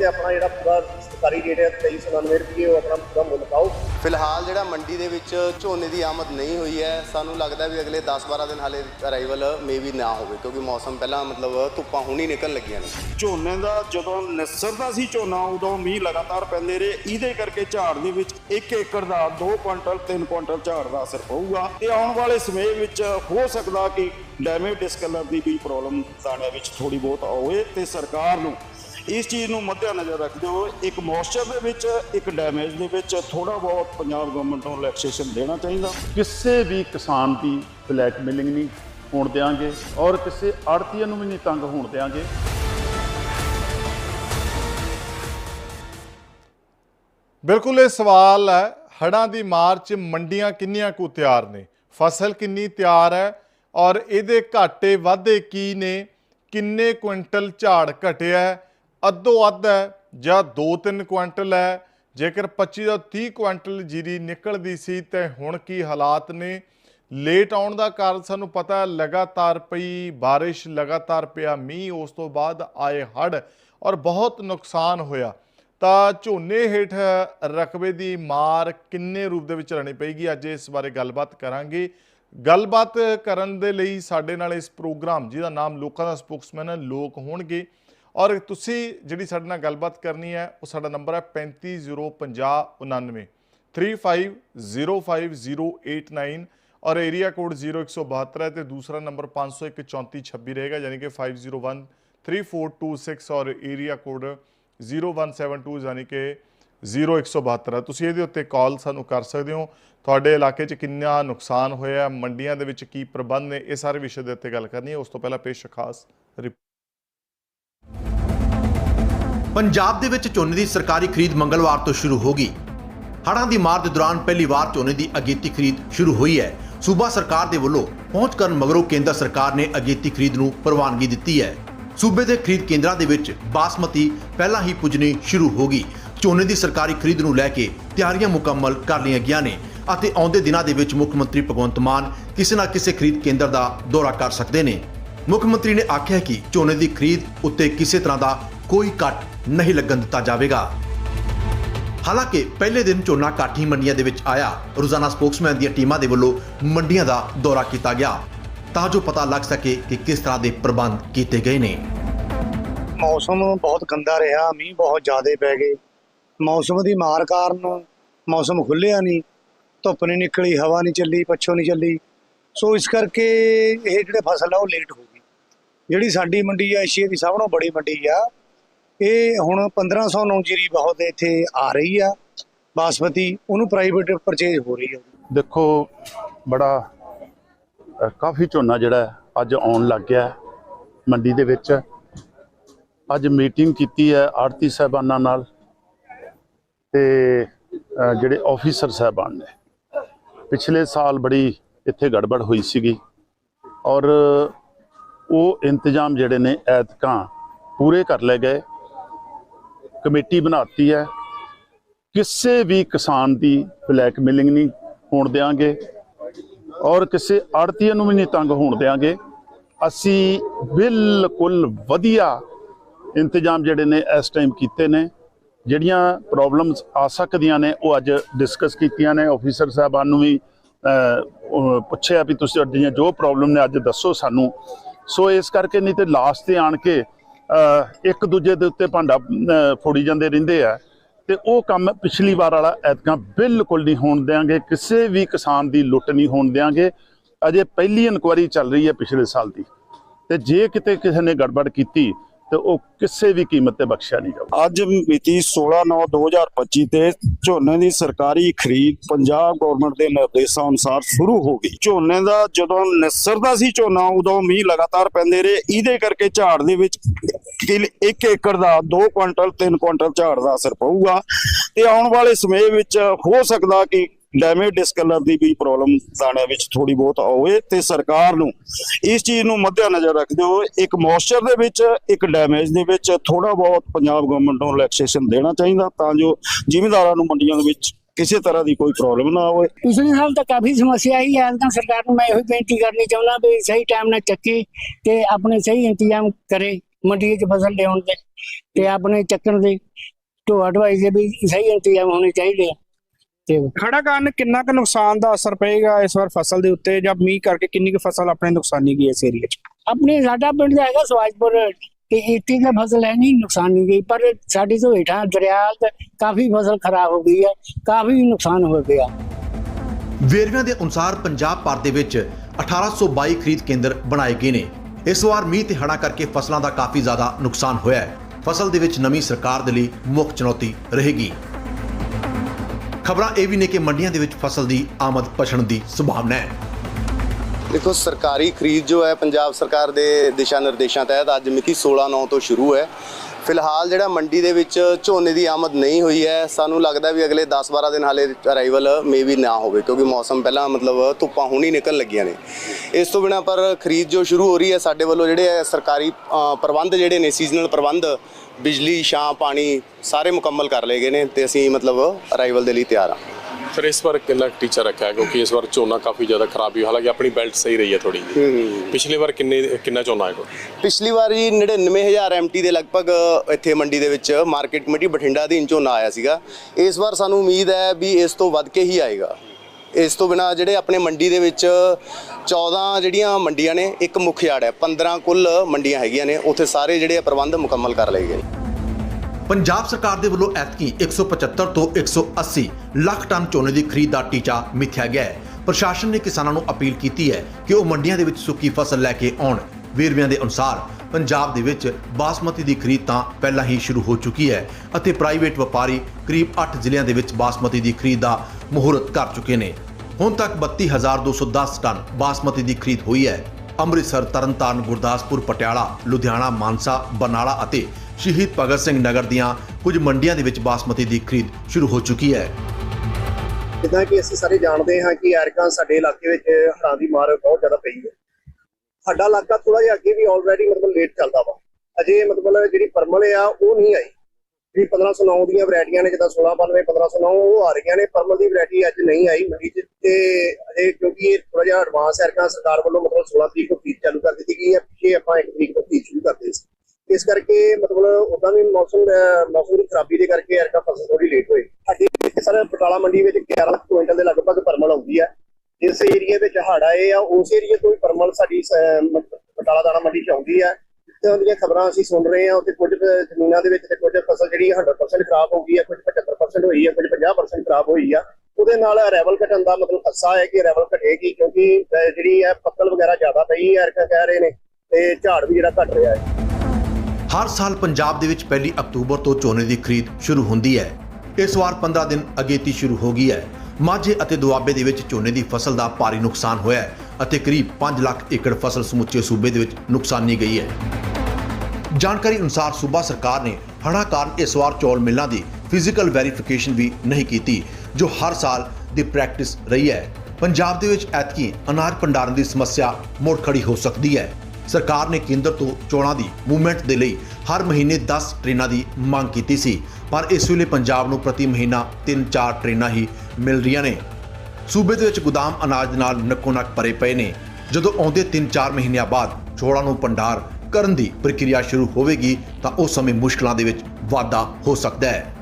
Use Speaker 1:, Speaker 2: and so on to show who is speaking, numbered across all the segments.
Speaker 1: ਤੇ ਆਪਣਾ ਜਿਹੜਾ ਪੂਰਾ ਸਰਕਾਰੀ ਰੇਟ ਹੈ 2399 ਰੁਪਏ ਉਹ ਆਪਣਾ ਪੂਰਾ ਮੁੱਲ ਪਾਓ।
Speaker 2: ਫਿਲਹਾਲ ਜਿਹੜਾ ਮੰਡੀ ਦੇ ਵਿੱਚ ਝੋਨੇ ਦੀ ਆਮਦ ਨਹੀਂ ਹੋਈ ਹੈ ਸਾਨੂੰ ਲੱਗਦਾ ਵੀ ਅਗਲੇ 10-12 ਦਿਨ ਹਾਲੇ ਅਰਾਈਵਲ ਮੇਬੀ ਨਾ ਹੋਵੇ ਕਿਉਂਕਿ ਮੌਸਮ ਪਹਿਲਾਂ ਮਤਲਬ ਧੁੱਪਾਂ ਹੁਣੀ ਨਿਕਲ ਲੱਗੀਆਂ ਨੇ।
Speaker 3: ਝੋਨੇ ਦਾ ਜਦੋਂ ਨਿਸਰਦਾ ਸੀ ਝੋਨਾ ਉਦੋਂ ਮੀਂਹ ਲਗਾਤਾਰ ਪੈਂਦੇ ਰਹੇ। ਇਹਦੇ ਕਰਕੇ ਝਾੜ ਦੇ ਵਿੱਚ 1 ਏਕੜ ਦਾ 2 ਕੁਇੰਟਲ 3 ਕੁਇੰਟਲ ਝਾੜ ਦਾ ਅਸਰ ਪਊਗਾ। ਤੇ ਆਉਣ ਵਾਲੇ ਸਮੇਂ ਵਿੱਚ ਹੋ ਸਕਦਾ ਕਿ ਡੈਮੇਜ ਡਿਸਕਲਰ ਦੀ ਵੀ ਪ੍ਰੋਬਲਮ ਦਾਣਿਆਂ ਵਿੱਚ ਥੋੜੀ ਬਹੁਤ ਆਵੇ ਤੇ ਸਰਕਾਰ ਨੂੰ ਇਸ ਚੀਜ਼ ਨੂੰ ਮੱਦੇਨਜ਼ਰ ਰੱਖਦੇ ਹੋਏ ਇੱਕ ਮੋਇਸਚਰ ਦੇ ਵਿੱਚ ਇੱਕ ਡੈਮੇਜ ਦੇ ਵਿੱਚ ਥੋੜਾ ਬਹੁਤ ਪੰਜਾਬ ਗਵਰਨਮੈਂਟ ਨੂੰ ਰਿਲੈਕਸੇਸ਼ਨ ਦੇਣਾ ਚਾਹੀਦਾ।
Speaker 4: ਕਿਸੇ ਵੀ ਕਿਸਾਨ ਦੀ ਬਲੈਕ ਮਿਲਿੰਗ ਨਹੀਂ ਹੋਣ ਦਿਆਂਗੇ ਔਰ ਕਿਸੇ ਆੜਤੀਆਂ ਨੂੰ ਵੀ ਨਹੀਂ ਤੰਗ ਹੋਣ ਦਿਆਂਗੇ।
Speaker 5: ਬਿਲਕੁਲ ਇਹ ਸਵਾਲ ਹੈ ਹੜਾਂ ਦੀ ਮਾਰ 'ਚ ਮੰਡੀਆਂ ਕਿੰਨੀਆਂ ਕੁ ਤਿਆਰ ਨੇ? ਫਸਲ ਕਿੰਨੀ ਤਿਆਰ ਹੈ ਔਰ ਇਹਦੇ ਘਾਟੇ ਵਾਧੇ ਕੀ ਨੇ? ਕਿੰਨੇ ਕੁਇੰਟਲ ਝਾੜ ਘਟਿਆ ਹੈ? ਅੱਧੋ ਅੱਧ ਹੈ ਜਾਂ 2-3 ਕੁਇੰਟਲ ਹੈ। ਜੇਕਰ 25 ਤੋਂ 30 ਕੁਇੰਟਲ ਜੀਰੀ ਨਿਕਲਦੀ ਸੀ ਤੇ ਹੁਣ ਕੀ ਹਾਲਾਤ ਨੇ? ਲੇਟ ਆਉਣ ਦਾ ਕਾਰਨ ਸਾਨੂੰ ਪਤਾ ਲਗਾਤਾਰ ਪਈ ਬਾਰਿਸ਼, ਲਗਾਤਾਰ ਪਿਆ ਮੀਂਹ, ਉਸ ਤੋਂ ਬਾਅਦ ਆਏ ਹੜ੍ਹ ਔਰ ਬਹੁਤ ਨੁਕਸਾਨ ਹੋਇਆ। ਤਾਂ ਝੋਨੇ ਹੇਠ ਰਕਬੇ ਦੀ ਮਾਰ ਕਿੰਨੇ ਰੂਪ ਦੇ ਵਿੱਚ ਰਹਿਣੀ ਪਏਗੀ? ਅੱਜ ਇਸ ਬਾਰੇ ਗੱਲਬਾਤ ਕਰਾਂਗੇ। ਗੱਲਬਾਤ ਕਰਨ ਦੇ ਲਈ ਸਾਡੇ ਨਾਲ ਇਸ ਪ੍ਰੋਗਰਾਮ, ਜਿਹਦਾ ਨਾਮ ਲੋਕਾਂ ਦਾ ਸਪੋਕਸਮੈਨ ਹੈ, ਲੋਕ ਹੋਣਗੇ। ਔਰ ਤੁਸੀਂ ਜਿਹੜੀ ਸਾਡੇ ਨਾਲ ਗੱਲਬਾਤ ਕਰਨੀ ਹੈ, ਉਹ ਸਾਡਾ ਨੰਬਰ ਹੈ 350509 35050889 ਔਰ ਏਰੀਆ ਕੋਡ 0172 ਹੈ ਤੇ ਦੂਸਰਾ ਨੰਬਰ 5013426 ਰਹੇਗਾ, ਯਾਨੀ ਕਿ 501 3426 ਔਰ ਏਰੀਆ ਕੋਡ 0172 ਯਾਨੀ ਕਿ 0172 ਹੈ। ਤੁਸੀਂ ਇਹਦੇ ਉੱਤੇ ਕਾਲ ਸਾਨੂੰ ਕਰ ਸਕਦੇ ਹੋ। ਤੁਹਾਡੇ ਇਲਾਕੇ 'ਚ ਕਿੰਨਾ ਨੁਕਸਾਨ ਹੋਇਆ ਮੰਡੀਆਂ ਦੇ ਵਿੱਚ ਕੀ ਪ੍ਰਬੰਧ ਨੇ, ਇਹ ਸਾਰੇ ਵਿਸ਼ੇ ਦੇ ਉੱਤੇ ਗੱਲ ਕਰਨੀ ਹੈ। ਉਸ ਤੋਂ ਪਹਿਲਾਂ ਪੇਸ਼ ਖਾਸ ਰਿਪੋਰਟ
Speaker 6: ਪੰਜਾਬ ਦੇ ਵਿੱਚ ਝੋਨੇ ਦੀ ਸਰਕਾਰੀ ਖਰੀਦ ਮੰਗਲਵਾਰ ਤੋਂ ਸ਼ੁਰੂ ਹੋ ਗਈ। ਹੜ੍ਹਾਂ ਦੀ ਮਾਰ ਦੇ ਦੌਰਾਨ ਪਹਿਲੀ ਵਾਰ ਝੋਨੇ ਦੀ ਅਗੇਤੀ ਖਰੀਦ ਸ਼ੁਰੂ ਹੋਈ ਹੈ। ਸੂਬਾ ਸਰਕਾਰ ਦੇ ਵੱਲੋਂ ਪਹੁੰਚ ਕਰਨ ਮਗਰੋਂ ਕੇਂਦਰ ਸਰਕਾਰ ਨੇ ਅਗੇਤੀ ਖਰੀਦ ਨੂੰ ਪ੍ਰਵਾਨਗੀ ਦਿੱਤੀ ਹੈ। ਸੂਬੇ ਦੇ ਖਰੀਦ ਕੇਂਦਰਾਂ ਦੇ ਵਿੱਚ ਬਾਸਮਤੀ ਪਹਿਲਾਂ ਹੀ ਪੁੱਜਣੀ ਸ਼ੁਰੂ ਹੋ ਗਈ। ਝੋਨੇ ਦੀ ਸਰਕਾਰੀ ਖਰੀਦ ਨੂੰ ਲੈ ਕੇ ਤਿਆਰੀਆਂ ਮੁਕੰਮਲ ਕਰ ਲਈਆਂ ਗਈਆਂ ਨੇ ਅਤੇ ਆਉਂਦੇ ਦਿਨਾਂ ਦੇ ਵਿੱਚ ਮੁੱਖ ਮੰਤਰੀ ਭਗਵੰਤ ਮਾਨ ਕਿਸੇ ਨਾ ਕਿਸੇ ਖਰੀਦ ਕੇਂਦਰ ਦਾ ਦੌਰਾ ਕਰ ਸਕਦੇ ਨੇ। ਮੁੱਖ ਮੰਤਰੀ ਨੇ ਆਖਿਆ ਕਿ ਝੋਨੇ ਦੀ ਖਰੀਦ ਉੱਤੇ ਕਿਸੇ ਤਰ੍ਹਾਂ ਦਾ ਕੋਈ ਕੱਟ ਨਹੀਂ ਲੱਗਣ ਦਿੱਤਾ ਜਾਵੇਗਾ। ਹਾਲਾਂਕਿ, ਪਹਿਲੇ ਦਿਨ ਝੋਨਾ ਕਾਠੀ ਮੰਡੀਆਂ ਦੇ ਵਿੱਚ ਆਇਆ, ਰੋਜ਼ਾਨਾ ਸਪੋਕਸਮੈਨ ਦੀਆਂ ਟੀਮਾਂ ਦੇ ਵੱਲੋਂ ਮੰਡੀਆਂ ਦਾ ਦੌਰਾ ਕੀਤਾ ਗਿਆ। ਤਾਂ ਜੋ ਪਤਾ ਲੱਗ ਸਕੇ ਕਿ ਕਿਸ ਤਰ੍ਹਾਂ ਦੇ ਪ੍ਰਬੰਧ ਕੀਤੇ ਗਏ ਨੇ।
Speaker 7: ਮੌਸਮ ਬਹੁਤ ਗੰਦਾ ਰਿਹਾ, ਮੀਂਹ ਬਹੁਤ ਜ਼ਿਆਦਾ ਪੈ ਗਏ। ਮੌਸਮ ਦੀ ਮਾਰ ਕਾਰਨ ਮੌਸਮ ਖੁੱਲਿਆ ਨਹੀਂ, ਧੁੱਪ ਨਹੀਂ ਨਿਕਲੀ, ਹਵਾ ਨਹੀਂ ਚੱਲੀ, ਪੱਛੋਂ ਨਹੀਂ ਚੱਲੀ। ਸੋ ਇਸ ਕਰਕੇ ਇਹ ਜਿਹੜੇ ਫਸਲ ਆ, ਉਹ ਲੇਟ ਹੋ ਗਈ। ਜਿਹੜੀ ਸਾਡੀ ਮੰਡੀ ਆ, ਏਸ਼ੀਆ ਦੀ ਸਭ ਨਾਲੋਂ ਬੜੀ ਮੰਡੀ ਆ ਇਹ ਹੁਣ 1509 ਨੌਜਰੀ ਬਹੁਤ ਇੱਥੇ ਆ ਰਹੀ ਆ। ਬਾਸਮਤੀ ਉਹਨੂੰ ਪ੍ਰਾਈਵੇਟ ਪਰਚੇਜ ਹੋ ਰਹੀ ਹੈ
Speaker 4: ਦੇਖੋ, ਬੜਾ ਕਾਫੀ ਝੋਨਾ ਜਿਹੜਾ ਅੱਜ ਆਉਣ ਲੱਗ ਗਿਆ ਮੰਡੀ ਦੇ ਵਿੱਚ। ਅੱਜ ਮੀਟਿੰਗ ਕੀਤੀ ਹੈ ਆੜਤੀ ਸਾਹਿਬਾਨਾਂ ਨਾਲ ਤੇ ਜਿਹੜੇ ਆਫੀਸਰ ਸਾਹਿਬਾਨ ਨੇ। ਪਿਛਲੇ ਸਾਲ ਬੜੀ ਇੱਥੇ ਗੜਬੜ ਹੋਈ ਸੀਗੀ ਔਰ ਉਹ ਇੰਤਜ਼ਾਮ ਜਿਹੜੇ ਨੇ ਐਤਕਾਂ ਪੂਰੇ ਕਰ ਲਏ ਗਏ। ਕਮੇਟੀ ਬਣਾਤੀ ਹੈ। ਕਿਸੇ ਵੀ ਕਿਸਾਨ ਦੀ ਬਲੈਕ ਮਿਲਿੰਗ ਨਹੀਂ ਹੋਣ ਦਿਆਂਗੇ ਔਰ ਕਿਸੇ ਆੜਤੀਆਂ ਨੂੰ ਵੀ ਨਹੀਂ ਤੰਗ ਹੋਣ ਦਿਆਂਗੇ। ਅਸੀਂ ਬਿਲਕੁਲ ਵਧੀਆ ਇੰਤਜ਼ਾਮ ਜਿਹੜੇ ਨੇ ਇਸ ਟਾਈਮ ਕੀਤੇ ਨੇ। ਜਿਹੜੀਆਂ ਪ੍ਰੋਬਲਮਸ ਆ ਸਕਦੀਆਂ ਨੇ, ਉਹ ਅੱਜ ਡਿਸਕਸ ਕੀਤੀਆਂ ਨੇ। ਆਫੀਸਰ ਸਾਹਿਬਾਨ ਨੂੰ ਵੀ ਪੁੱਛਿਆ ਵੀ ਤੁਸੀਂ ਤੁਹਾਡੀਆਂ ਜੋ ਪ੍ਰੋਬਲਮ ਨੇ ਅੱਜ ਦੱਸੋ ਸਾਨੂੰ। ਸੋ ਇਸ ਕਰਕੇ ਨਹੀਂ ਤੇ ਲਾਸਟ ਤੇ ਆਣ ਕੇ ਇੱਕ ਦੂਜੇ ਦੇ ਉੱਤੇ ਭਾਂਡਾ ਫੋੜੀ ਜਾਂਦੇ ਰਹਿੰਦੇ ਆ। ਤੇ ਉਹ ਕੰਮ ਪਿਛਲੀ ਵਾਰ ਵਾਲਾ ਐਤਕਾਂ ਬਿਲਕੁਲ ਨਹੀਂ ਹੋਣ ਦਿਆਂਗੇ, ਕਿਸੇ ਵੀ ਕਿਸਾਨ ਦੀ ਲੁੱਟ ਨਹੀਂ ਹੋਣ ਦਿਆਂਗੇ। ਅਜੇ ਪਹਿਲੀ ਇਨਕੁਆਰੀ ਚੱਲ ਰਹੀ ਹੈ ਪਿਛਲੇ ਸਾਲ ਦੀ। ਤੇ ਜੇ ਕਿਤੇ ਕਿਸੇ ਨੇ ਗੜਬੜ ਕੀਤੀ ਤੇ ਉਹ ਕਿਸੇ ਵੀ ਕੀਮਤ ਤੇ ਬਖਸ਼ਿਆ ਨਹੀਂ ਜਾਊਗਾ
Speaker 3: ਅੱਜ ਮਿਤੀ 16/9/2025 ਤੇ ਝੋਨੇ ਦੀ ਸਰਕਾਰੀ ਖਰੀਦ ਪੰਜਾਬ ਗਵਰਨਮੈਂਟ ਦੇ ਨਿਰਦੇਸ਼ਾਂ ਅਨੁਸਾਰ ਸ਼ੁਰੂ ਹੋ ਗਈ। ਝੋਨੇ ਦਾ ਜਦੋਂ ਨਿਸਰਦਾ ਸੀ ਝੋਨਾ, ਉਦੋਂ ਮੀਂਹ ਲਗਾਤਾਰ ਪੈਂਦੇ ਰਹੇ। ਇਹਦੇ ਕਰਕੇ ਝਾੜ ਦੇ ਵਿੱਚ 1 ਏਕੜ ਦਾ 2 ਕੁਇੰਟਲ 3 ਕੁਇੰਟਲ ਝਾੜ ਦਾ ਅਸਰ ਪਊਗਾ। ਤੇ ਆਉਣ ਵਾਲੇ ਸਮੇਂ ਵਿੱਚ ਹੋ ਸਕਦਾ ਕਿ ਡੈਮੇਜ ਡਿਸਕਲਰ ਦੀ ਵੀ ਪ੍ਰੋਬਲਮ ਦਾਣਿਆਂ ਵਿੱਚ ਥੋੜੀ ਬਹੁਤ ਆਵੇ ਤੇ ਸਰਕਾਰ ਨੂੰ ਇਸ ਚੀਜ਼ ਨੂੰ ਮੱਦੇਨਜ਼ਰ ਰੱਖਦੇ ਹੋਏ ਇੱਕ ਮੋਇਸਚਰ ਦੇ ਵਿੱਚ, ਇੱਕ ਡੈਮੇਜ ਦੇ ਵਿੱਚ ਥੋੜਾ ਬਹੁਤ ਪੰਜਾਬ ਗਵਰਨਮੈਂਟ ਨੂੰ ਰਿਲੈਕਸੇਸ਼ਨ ਦੇਣਾ ਚਾਹੀਦਾ ਤਾਂ ਜੋ ਜ਼ਿਮੀਂਦਾਰਾਂ ਨੂੰ ਮੰਡੀਆਂ ਦੇ ਵਿੱਚ ਕਿਸੇ ਤਰ੍ਹਾਂ ਦੀ ਕੋਈ ਪ੍ਰੋਬਲਮ ਨਾ ਆਵੇ
Speaker 8: ਪਿਛਲੇ ਸਾਲ ਤਾਂ ਕਾਫੀ ਸਮੱਸਿਆ ਆਈ ਹੈ, ਤਾਂ ਸਰਕਾਰ ਨੂੰ ਮੈਂ ਇਹੋ ਬੇਨਤੀ ਕਰਨੀ ਚਾਹੁੰਦਾ ਵੀ ਸਹੀ ਟਾਈਮ ਨਾਲ ਚੱਕੇ ਤੇ ਆਪਣੇ ਸਹੀ ਇੰਤਜ਼ਾਮ ਕਰੇ ਮੰਡੀ 'ਚ ਫਸਲ ਲਿਆਉਣ ਦੇ ਤੇ ਆਪਣੇ ਚੱਕਣ ਦੇ ਢੋਆ ਢਵਾਈ ਦੇ ਵੀ ਸਹੀ ਇੰਤਜ਼ਾਮ ਹੋਣੇ ਚਾਹੀਦੇ ਆ। ਤੇ
Speaker 9: ਖੜਾ ਕਾਰਨ ਕਿੰਨਾ ਕੁ ਨੁਕਸਾਨ ਦਾ ਅਸਰ ਪਏਗਾ ਇਸ ਵਾਰ ਫਸਲ ਦੇ ਉੱਤੇ ਜਾਂ ਮੀਂਹ ਕਰਕੇ ਕਿੰਨੀ ਕੁ ਫਸਲ ਆਪਣੇ ਨੁਕਸਾਨੀ ਗਈ ਇਸ ਏਰੀਆ 'ਚ?
Speaker 8: ਆਪਣੇ ਸਾਡਾ ਪਿੰਡ ਦਾ ਹੈਗਾ ਸਵਾਜਪੁਰ ਤੇ ਇੱਥੇ ਦਾ ਫਸਲ ਹੈ ਨਹੀਂ ਨੁਕਸਾਨ ਨਹੀਂ ਗਈ ਪਰ ਸਾਡੀ ਤੋਂ ਹੇਠਾਂ ਦਰਿਆ ਤੇ ਕਾਫੀ ਫਸਲ ਖਰਾਬ ਹੋ ਗਈ ਹੈ ਕਾਫੀ ਨੁਕਸਾਨ ਹੋ ਗਿਆ।
Speaker 6: ਵੇਰਵਿਆਂ ਦੇ ਅਨੁਸਾਰ ਪੰਜਾਬ ਭਰ ਦੇ ਵਿੱਚ 1822 ਖਰੀਦ ਕੇਂਦਰ ਬਣਾਏ ਗਏ ਨੇ। ਇਸ ਵਾਰ ਮੀਂਹ ਤੇ ਹੜ੍ਹਾਂ ਕਰਕੇ ਫਸਲਾਂ ਦਾ ਕਾਫੀ ਜ਼ਿਆਦਾ ਨੁਕਸਾਨ ਹੋਇਆ ਹੈ। ਫਸਲ ਦੇ ਵਿੱਚ ਨਵੀਂ ਸਰਕਾਰ ਦੇ ਲਈ ਮੁੱਖ ਚੁਣੌਤੀ ਰਹੇਗੀ। ਖਬਰਾਂ ਇਹ ਵੀ ਨੇ ਕਿ ਮੰਡੀਆਂ ਦੇ ਵਿੱਚ ਫਸਲ ਦੀ ਆਮਦ ਪਛਣ ਦੀ ਸੰਭਾਵਨਾ ਹੈ।
Speaker 2: ਦੇਖੋ, ਸਰਕਾਰੀ ਖਰੀਦ ਜੋ ਹੈ, ਪੰਜਾਬ ਸਰਕਾਰ ਦੇ ਦਿਸ਼ਾ ਨਿਰਦੇਸ਼ਾਂ ਤਹਿਤ ਅੱਜ ਮਿਤੀ 16/9 ਤੋਂ ਸ਼ੁਰੂ ਹੈ। ਫਿਲਹਾਲ ਜਿਹੜਾ ਮੰਡੀ ਦੇ ਵਿੱਚ ਝੋਨੇ ਦੀ ਆਮਦ ਨਹੀਂ ਹੋਈ ਹੈ, ਸਾਨੂੰ ਲੱਗਦਾ ਵੀ ਅਗਲੇ 10-12 ਦਿਨ ਹਾਲੇ ਅਰਾਈਵਲ ਮੇ ਵੀ ਨਾ ਹੋਵੇ, ਕਿਉਂਕਿ ਮੌਸਮ ਪਹਿਲਾਂ ਮਤਲਬ ਧੁੱਪਾਂ ਹੁਣੀ ਨਿਕਲ ਲੱਗੀਆਂ ਨੇ। ਇਸ ਤੋਂ ਬਿਨਾ ਪਰ ਖਰੀਦ ਜੋ ਸ਼ੁਰੂ ਹੋ ਰਹੀ ਹੈ, ਸਾਡੇ ਵੱਲੋਂ ਜਿਹੜੇ ਸਰਕਾਰੀ ਪ੍ਰਬੰਧ ਜਿਹੜੇ ਨੇ ਸੀਜ਼ਨਲ ਪ੍ਰਬੰਧ ਬਿਜਲੀ ਛਾਂ ਪਾਣੀ ਸਾਰੇ ਮੁਕੰਮਲ ਕਰ ਲਏ ਗਏ ਨੇ ਤੇ ਅਸੀਂ ਮਤਲਬ ਅਰਾਈਵਲ ਦੇ ਲਈ ਤਿਆਰ ਹਾਂ
Speaker 10: ਸਰ ਇਸ ਵਾਰ ਕਿੰਨਾ ਟੀਚਾ ਰੱਖਿਆ ਹੈ? ਕਿਉਂਕਿ ਇਸ ਵਾਰ ਝੋਨਾ ਕਾਫੀ ਜ਼ਿਆਦਾ ਖਰਾਬ ਹੀ ਹਾਲਾਂਕਿ ਆਪਣੀ ਬੈਲਟ ਸਹੀ ਰਹੀ ਹੈ ਥੋੜੀ ਪਿਛਲੇ ਵਾਰ ਕਿੰਨੇ ਕਿੰਨਾ ਝੋਨਾ ਹੈ ਕੋਲ
Speaker 2: ਪਿਛਲੀ ਵਾਰ ਜੀ 99000 ਐਮਟੀ ਦੇ ਲਗਭਗ ਇੱਥੇ ਮੰਡੀ ਦੇ ਵਿੱਚ ਮਾਰਕੀਟ ਕਮੇਟੀ ਬਠਿੰਡਾ ਅਧੀਨ ਝੋਨਾ ਆਇਆ ਸੀਗਾ। ਇਸ ਵਾਰ ਸਾਨੂੰ ਉਮੀਦ ਹੈ ਵੀ ਇਸ ਤੋਂ ਵੱਧ ਕੇ ਹੀ ਆਏਗਾ। ਇਸ ਤੋਂ ਬਿਨਾ ਜਿਹੜੇ ਆਪਣੇ ਮੰਡੀ ਦੇ ਵਿੱਚ 14 ਜਿਹੜੀਆਂ ਮੰਡੀਆਂ ਨੇ, ਇੱਕ ਮੁੱਖ ਯਾਰਡ ਹੈ। 15 ਕੁੱਲ ਮੰਡੀਆਂ ਹੈਗੀਆਂ ਨੇ। ਉੱਥੇ ਸਾਰੇ ਜਿਹੜੇ ਪ੍ਰਬੰਧ ਮੁਕੰਮਲ ਕਰ ਲਏ ਗਏ
Speaker 6: ਪੰਜਾਬ ਸਰਕਾਰ ਦੇ ਵੱਲੋਂ ਐਤਕੀ 175 ਤੋਂ 180 ਲੱਖ ਟਨ ਝੋਨੇ ਦੀ ਖਰੀਦ ਦਾ ਟੀਚਾ ਮਿਥਿਆ ਗਿਆ ਹੈ। ਪ੍ਰਸ਼ਾਸਨ ਨੇ ਕਿਸਾਨਾਂ ਨੂੰ ਅਪੀਲ ਕੀਤੀ ਹੈ ਕਿ ਉਹ ਮੰਡੀਆਂ ਦੇ ਵਿੱਚ ਸੁੱਕੀ ਫਸਲ ਲੈ ਕੇ ਆਉਣ। ਵੇਰਵਿਆਂ ਦੇ ਅਨੁਸਾਰ ਪੰਜਾਬ ਦੇ ਵਿੱਚ ਬਾਸਮਤੀ ਦੀ ਖਰੀਦ ਤਾਂ ਪਹਿਲਾਂ ਹੀ ਸ਼ੁਰੂ ਹੋ ਚੁੱਕੀ ਹੈ ਅਤੇ ਪ੍ਰਾਈਵੇਟ ਵਪਾਰੀ ਕਰੀਬ 8 ਜ਼ਿਲ੍ਹਿਆਂ ਦੇ ਵਿੱਚ ਬਾਸਮਤੀ ਦੀ ਖਰੀਦ ਦਾ ਮੁਹੂਰਤ ਕਰ ਚੁੱਕੇ ਨੇ। ਹੁਣ ਤੱਕ 32210 ਟਨ ਬਾਸਮਤੀ ਦੀ ਖਰੀਦ ਹੋਈ ਹੈ। ਅੰਮ੍ਰਿਤਸਰ, ਤਰਨਤਾਰਨ, ਗੁਰਦਾਸਪੁਰ, ਪਟਿਆਲਾ, ਲੁਧਿਆਣਾ, ਮਾਨਸਾ, ਬਰਨਾਲਾ ਅਤੇ ਸ਼ਹੀਦ ਭਗਤ ਸਿੰਘ ਨਗਰ ਦੀਆਂ ਕੁਝ ਮੰਡੀਆਂ ਦੇ ਵਿੱਚ ਬਾਸਮਤੀ ਦੀ ਖਰੀਦ ਸ਼ੁਰੂ ਹੋ ਚੁੱਕੀ ਹੈ।
Speaker 1: ਜਿੱਦਾਂ ਕਿ ਅਸੀਂ ਸਾਰੇ ਜਾਣਦੇ ਹਾਂ ਕਿ ਐਰਕਾਂ ਸਾਡੇ ਇਲਾਕੇ ਵਿੱਚ ਹੜ੍ਹਾਂ ਦੀ ਮਾਰ ਬਹੁਤ ਜ਼ਿਆਦਾ ਪਈ ਹੈ। ਸਾਡਾ ਇਲਾਕਾ ਥੋੜਾ ਜਿਹਾ ਅੱਗੇ ਵੀ ਆਲਰੇਡੀ ਮਤਲਬ ਲੇਟ ਚੱਲਦਾ ਵਾ। ਅਜੇ ਮਤਲਬ ਜਿਹੜੀ ਪਰਮਲ ਆ, ਉਹ ਨਹੀਂ ਆਈ। ਜਿਹੜੀ 1509 ਦੀਆਂ ਵੈਰਾਈਟੀਆਂ ਨੇ, ਜਿੱਦਾਂ 1692 1509 ਉਹ ਆ ਰਹੀਆਂ ਨੇ। ਪਰਮਲ ਦੀ ਵੈਰਾਈਟੀ ਅੱਜ ਨਹੀਂ ਆਈ ਮੰਡੀ 'ਚ ਤੇ ਅਜੇ ਕਿਉਂਕਿ ਇਹ ਥੋੜਾ ਜਿਹਾ ਐਡਵਾਂਸ ਐਰਕਾਂ ਸਰਕਾਰ ਵੱਲੋਂ ਮਤਲਬ 16 ਤਰੀਕ ਤੋਂ ਫੀਸ ਚਾਲੂ ਕਰ ਦਿੱਤੀ ਗਈ ਹੈ, ਪਿੱਛੇ ਆਪਾਂ 1 ਤਰੀਕ ਤੋਂ ਖਰੀਦ ਸ਼ੁਰੂ ਕਰਦੇ ਸੀ। ਇਸ ਕਰਕੇ ਮਤਲਬ ਉਦਾਂ ਵੀ ਮੌਸਮ ਮੌਸਮ ਦੀ ਖਰਾਬੀ ਦੇ ਕਰਕੇ ਐਰਕਾ ਫਸਲ ਥੋੜੀ ਲੇਟ ਹੋਈ। ਸਾਡੀ ਸਰ ਬਟਾਲਾ ਮੰਡੀ ਵਿੱਚ 11 ਕੁਇੰਟਲ ਦੇ ਲਗਭਗ ਪਰਮਲ ਆਉਂਦੀ ਹੈ। ਜਿਸ ਏਰੀਏ ਵਿੱਚ ਹੜ੍ਹ ਆਏ ਆ, ਉਸ ਏਰੀਏ ਤੋਂ ਵੀ ਪਰਮਲ ਸਾਡੀ ਸ- ਬਟਾਲਾ ਦਾਣਾ ਮੰਡੀ ਚ ਆਉਂਦੀ ਹੈ। ਤੇ ਉਹਦੀਆਂ ਖਬਰਾਂ ਅਸੀਂ ਸੁਣ ਰਹੇ ਹਾਂ, ਉੱਥੇ ਕੁਝ ਜ਼ਮੀਨਾਂ ਦੇ ਵਿੱਚ ਤੇ ਕੁਝ ਫਸਲ ਜਿਹੜੀ 100% ਖਰਾਬ ਹੋ ਗਈ ਹੈ ਕੁਝ 75% ਹੋਈ ਹੈ ਕੁਝ 50% ਖਰਾਬ ਹੋਈ ਆ। ਉਹਦੇ ਨਾਲ ਅਰੈਵਲ ਘਟਣ ਦਾ ਮਤਲਬ ਖੱਸਾ ਹੈ ਕਿ ਅਰੈਵਲ ਘਟੇਗੀ ਕਿਉਂਕਿ ਜਿਹੜੀ ਹੈ ਪੱਤਲ ਵਗੈਰਾ ਜ਼ਿਆਦਾ ਪਈ ਹੈ ਐਰਕਾ ਕਹਿ ਰਹੇ ਨੇ, ਤੇ ਝਾੜ ਵੀ ਜਿਹੜਾ ਘਟ ਰਿਹਾ ਹੈ।
Speaker 6: ਹਰ ਸਾਲ ਪੰਜਾਬ ਦੇ ਵਿੱਚ ਪਹਿਲੀ ਅਕਤੂਬਰ ਤੋਂ ਝੋਨੇ ਦੀ ਖਰੀਦ ਸ਼ੁਰੂ ਹੁੰਦੀ ਹੈ। ਇਸ ਵਾਰ 15 ਦਿਨ ਅਗੇਤੀ ਸ਼ੁਰੂ ਹੋ ਗਈ ਹੈ। ਮਾਝੇ ਅਤੇ ਦੁਆਬੇ ਦੇ ਵਿੱਚ ਝੋਨੇ ਦੀ ਫਸਲ ਦਾ ਭਾਰੀ ਨੁਕਸਾਨ ਹੋਇਆ ਹੈ। ਅਤੇ ਕਰੀਬ 5 ਲੱਖ ਏਕੜ ਫਸਲ ਸਮੁੱਚੇ ਸੂਬੇ ਦੇ ਵਿੱਚ ਨੁਕਸਾਨੀ ਗਈ ਹੈ। ਜਾਣਕਾਰੀ ਅਨੁਸਾਰ ਸੂਬਾ ਸਰਕਾਰ ਨੇ ਹੜ੍ਹਾਂ ਕਾਰਨ ਇਸ ਵਾਰ ਚੌਲ ਮਿੱਲਾਂ ਦੀ ਫਿਜ਼ੀਕਲ ਵੈਰੀਫਿਕੇਸ਼ਨ ਵੀ ਨਹੀਂ ਕੀਤੀ, ਜੋ ਹਰ ਸਾਲ ਦੀ ਪ੍ਰੈਕਟਿਸ ਰਹੀ ਹੈ। ਪੰਜਾਬ ਦੇ ਵਿੱਚ ਐਤਕੀ ਅਨਾਜ ਭੰਡਾਰਨ ਦੀ ਸਮੱਸਿਆ ਮੁੜ ਖੜੀ ਹੋ ਸਕਦੀ ਹੈ। ਸਰਕਾਰ ਨੇ ਕੇਂਦਰ ਤੋਂ ਚੋਣਾਂ ਦੀ ਮੂਵਮੈਂਟ ਦੇ ਲਈ ਹਰ ਮਹੀਨੇ 10 ਟ੍ਰੇਨਾਂ ਦੀ ਮੰਗ ਕੀਤੀ ਸੀ, ਪਰ ਇਸ ਵੇਲੇ ਪੰਜਾਬ ਨੂੰ ਪ੍ਰਤੀ ਮਹੀਨਾ 3-4 ਟ੍ਰੇਨਾਂ ਹੀ ਮਿਲ ਰਹੀਆਂ ਨੇ। ਸੂਬੇ ਦੇ ਵਿੱਚ ਗੋਦਾਮ ਅਨਾਜ ਨਾਲ ਨੱਕੋ ਨੱਕ ਭਰੇ ਪਏ ਨੇ। ਜਦੋਂ ਆਉਂਦੇ 3-4 ਮਹੀਨਿਆਂ ਬਾਅਦ ਛੋੜਾਂ ਨੂੰ ਭੰਡਾਰ ਕਰਨ ਦੀ ਪ੍ਰਕਿਰਿਆ ਸ਼ੁਰੂ ਹੋਵੇਗੀ, ਤਾਂ ਉਸ ਸਮੇਂ ਮੁਸ਼ਕਲਾਂ ਦੇ ਵਿੱਚ ਵਾਧਾ ਹੋ ਸਕਦਾ ਹੈ।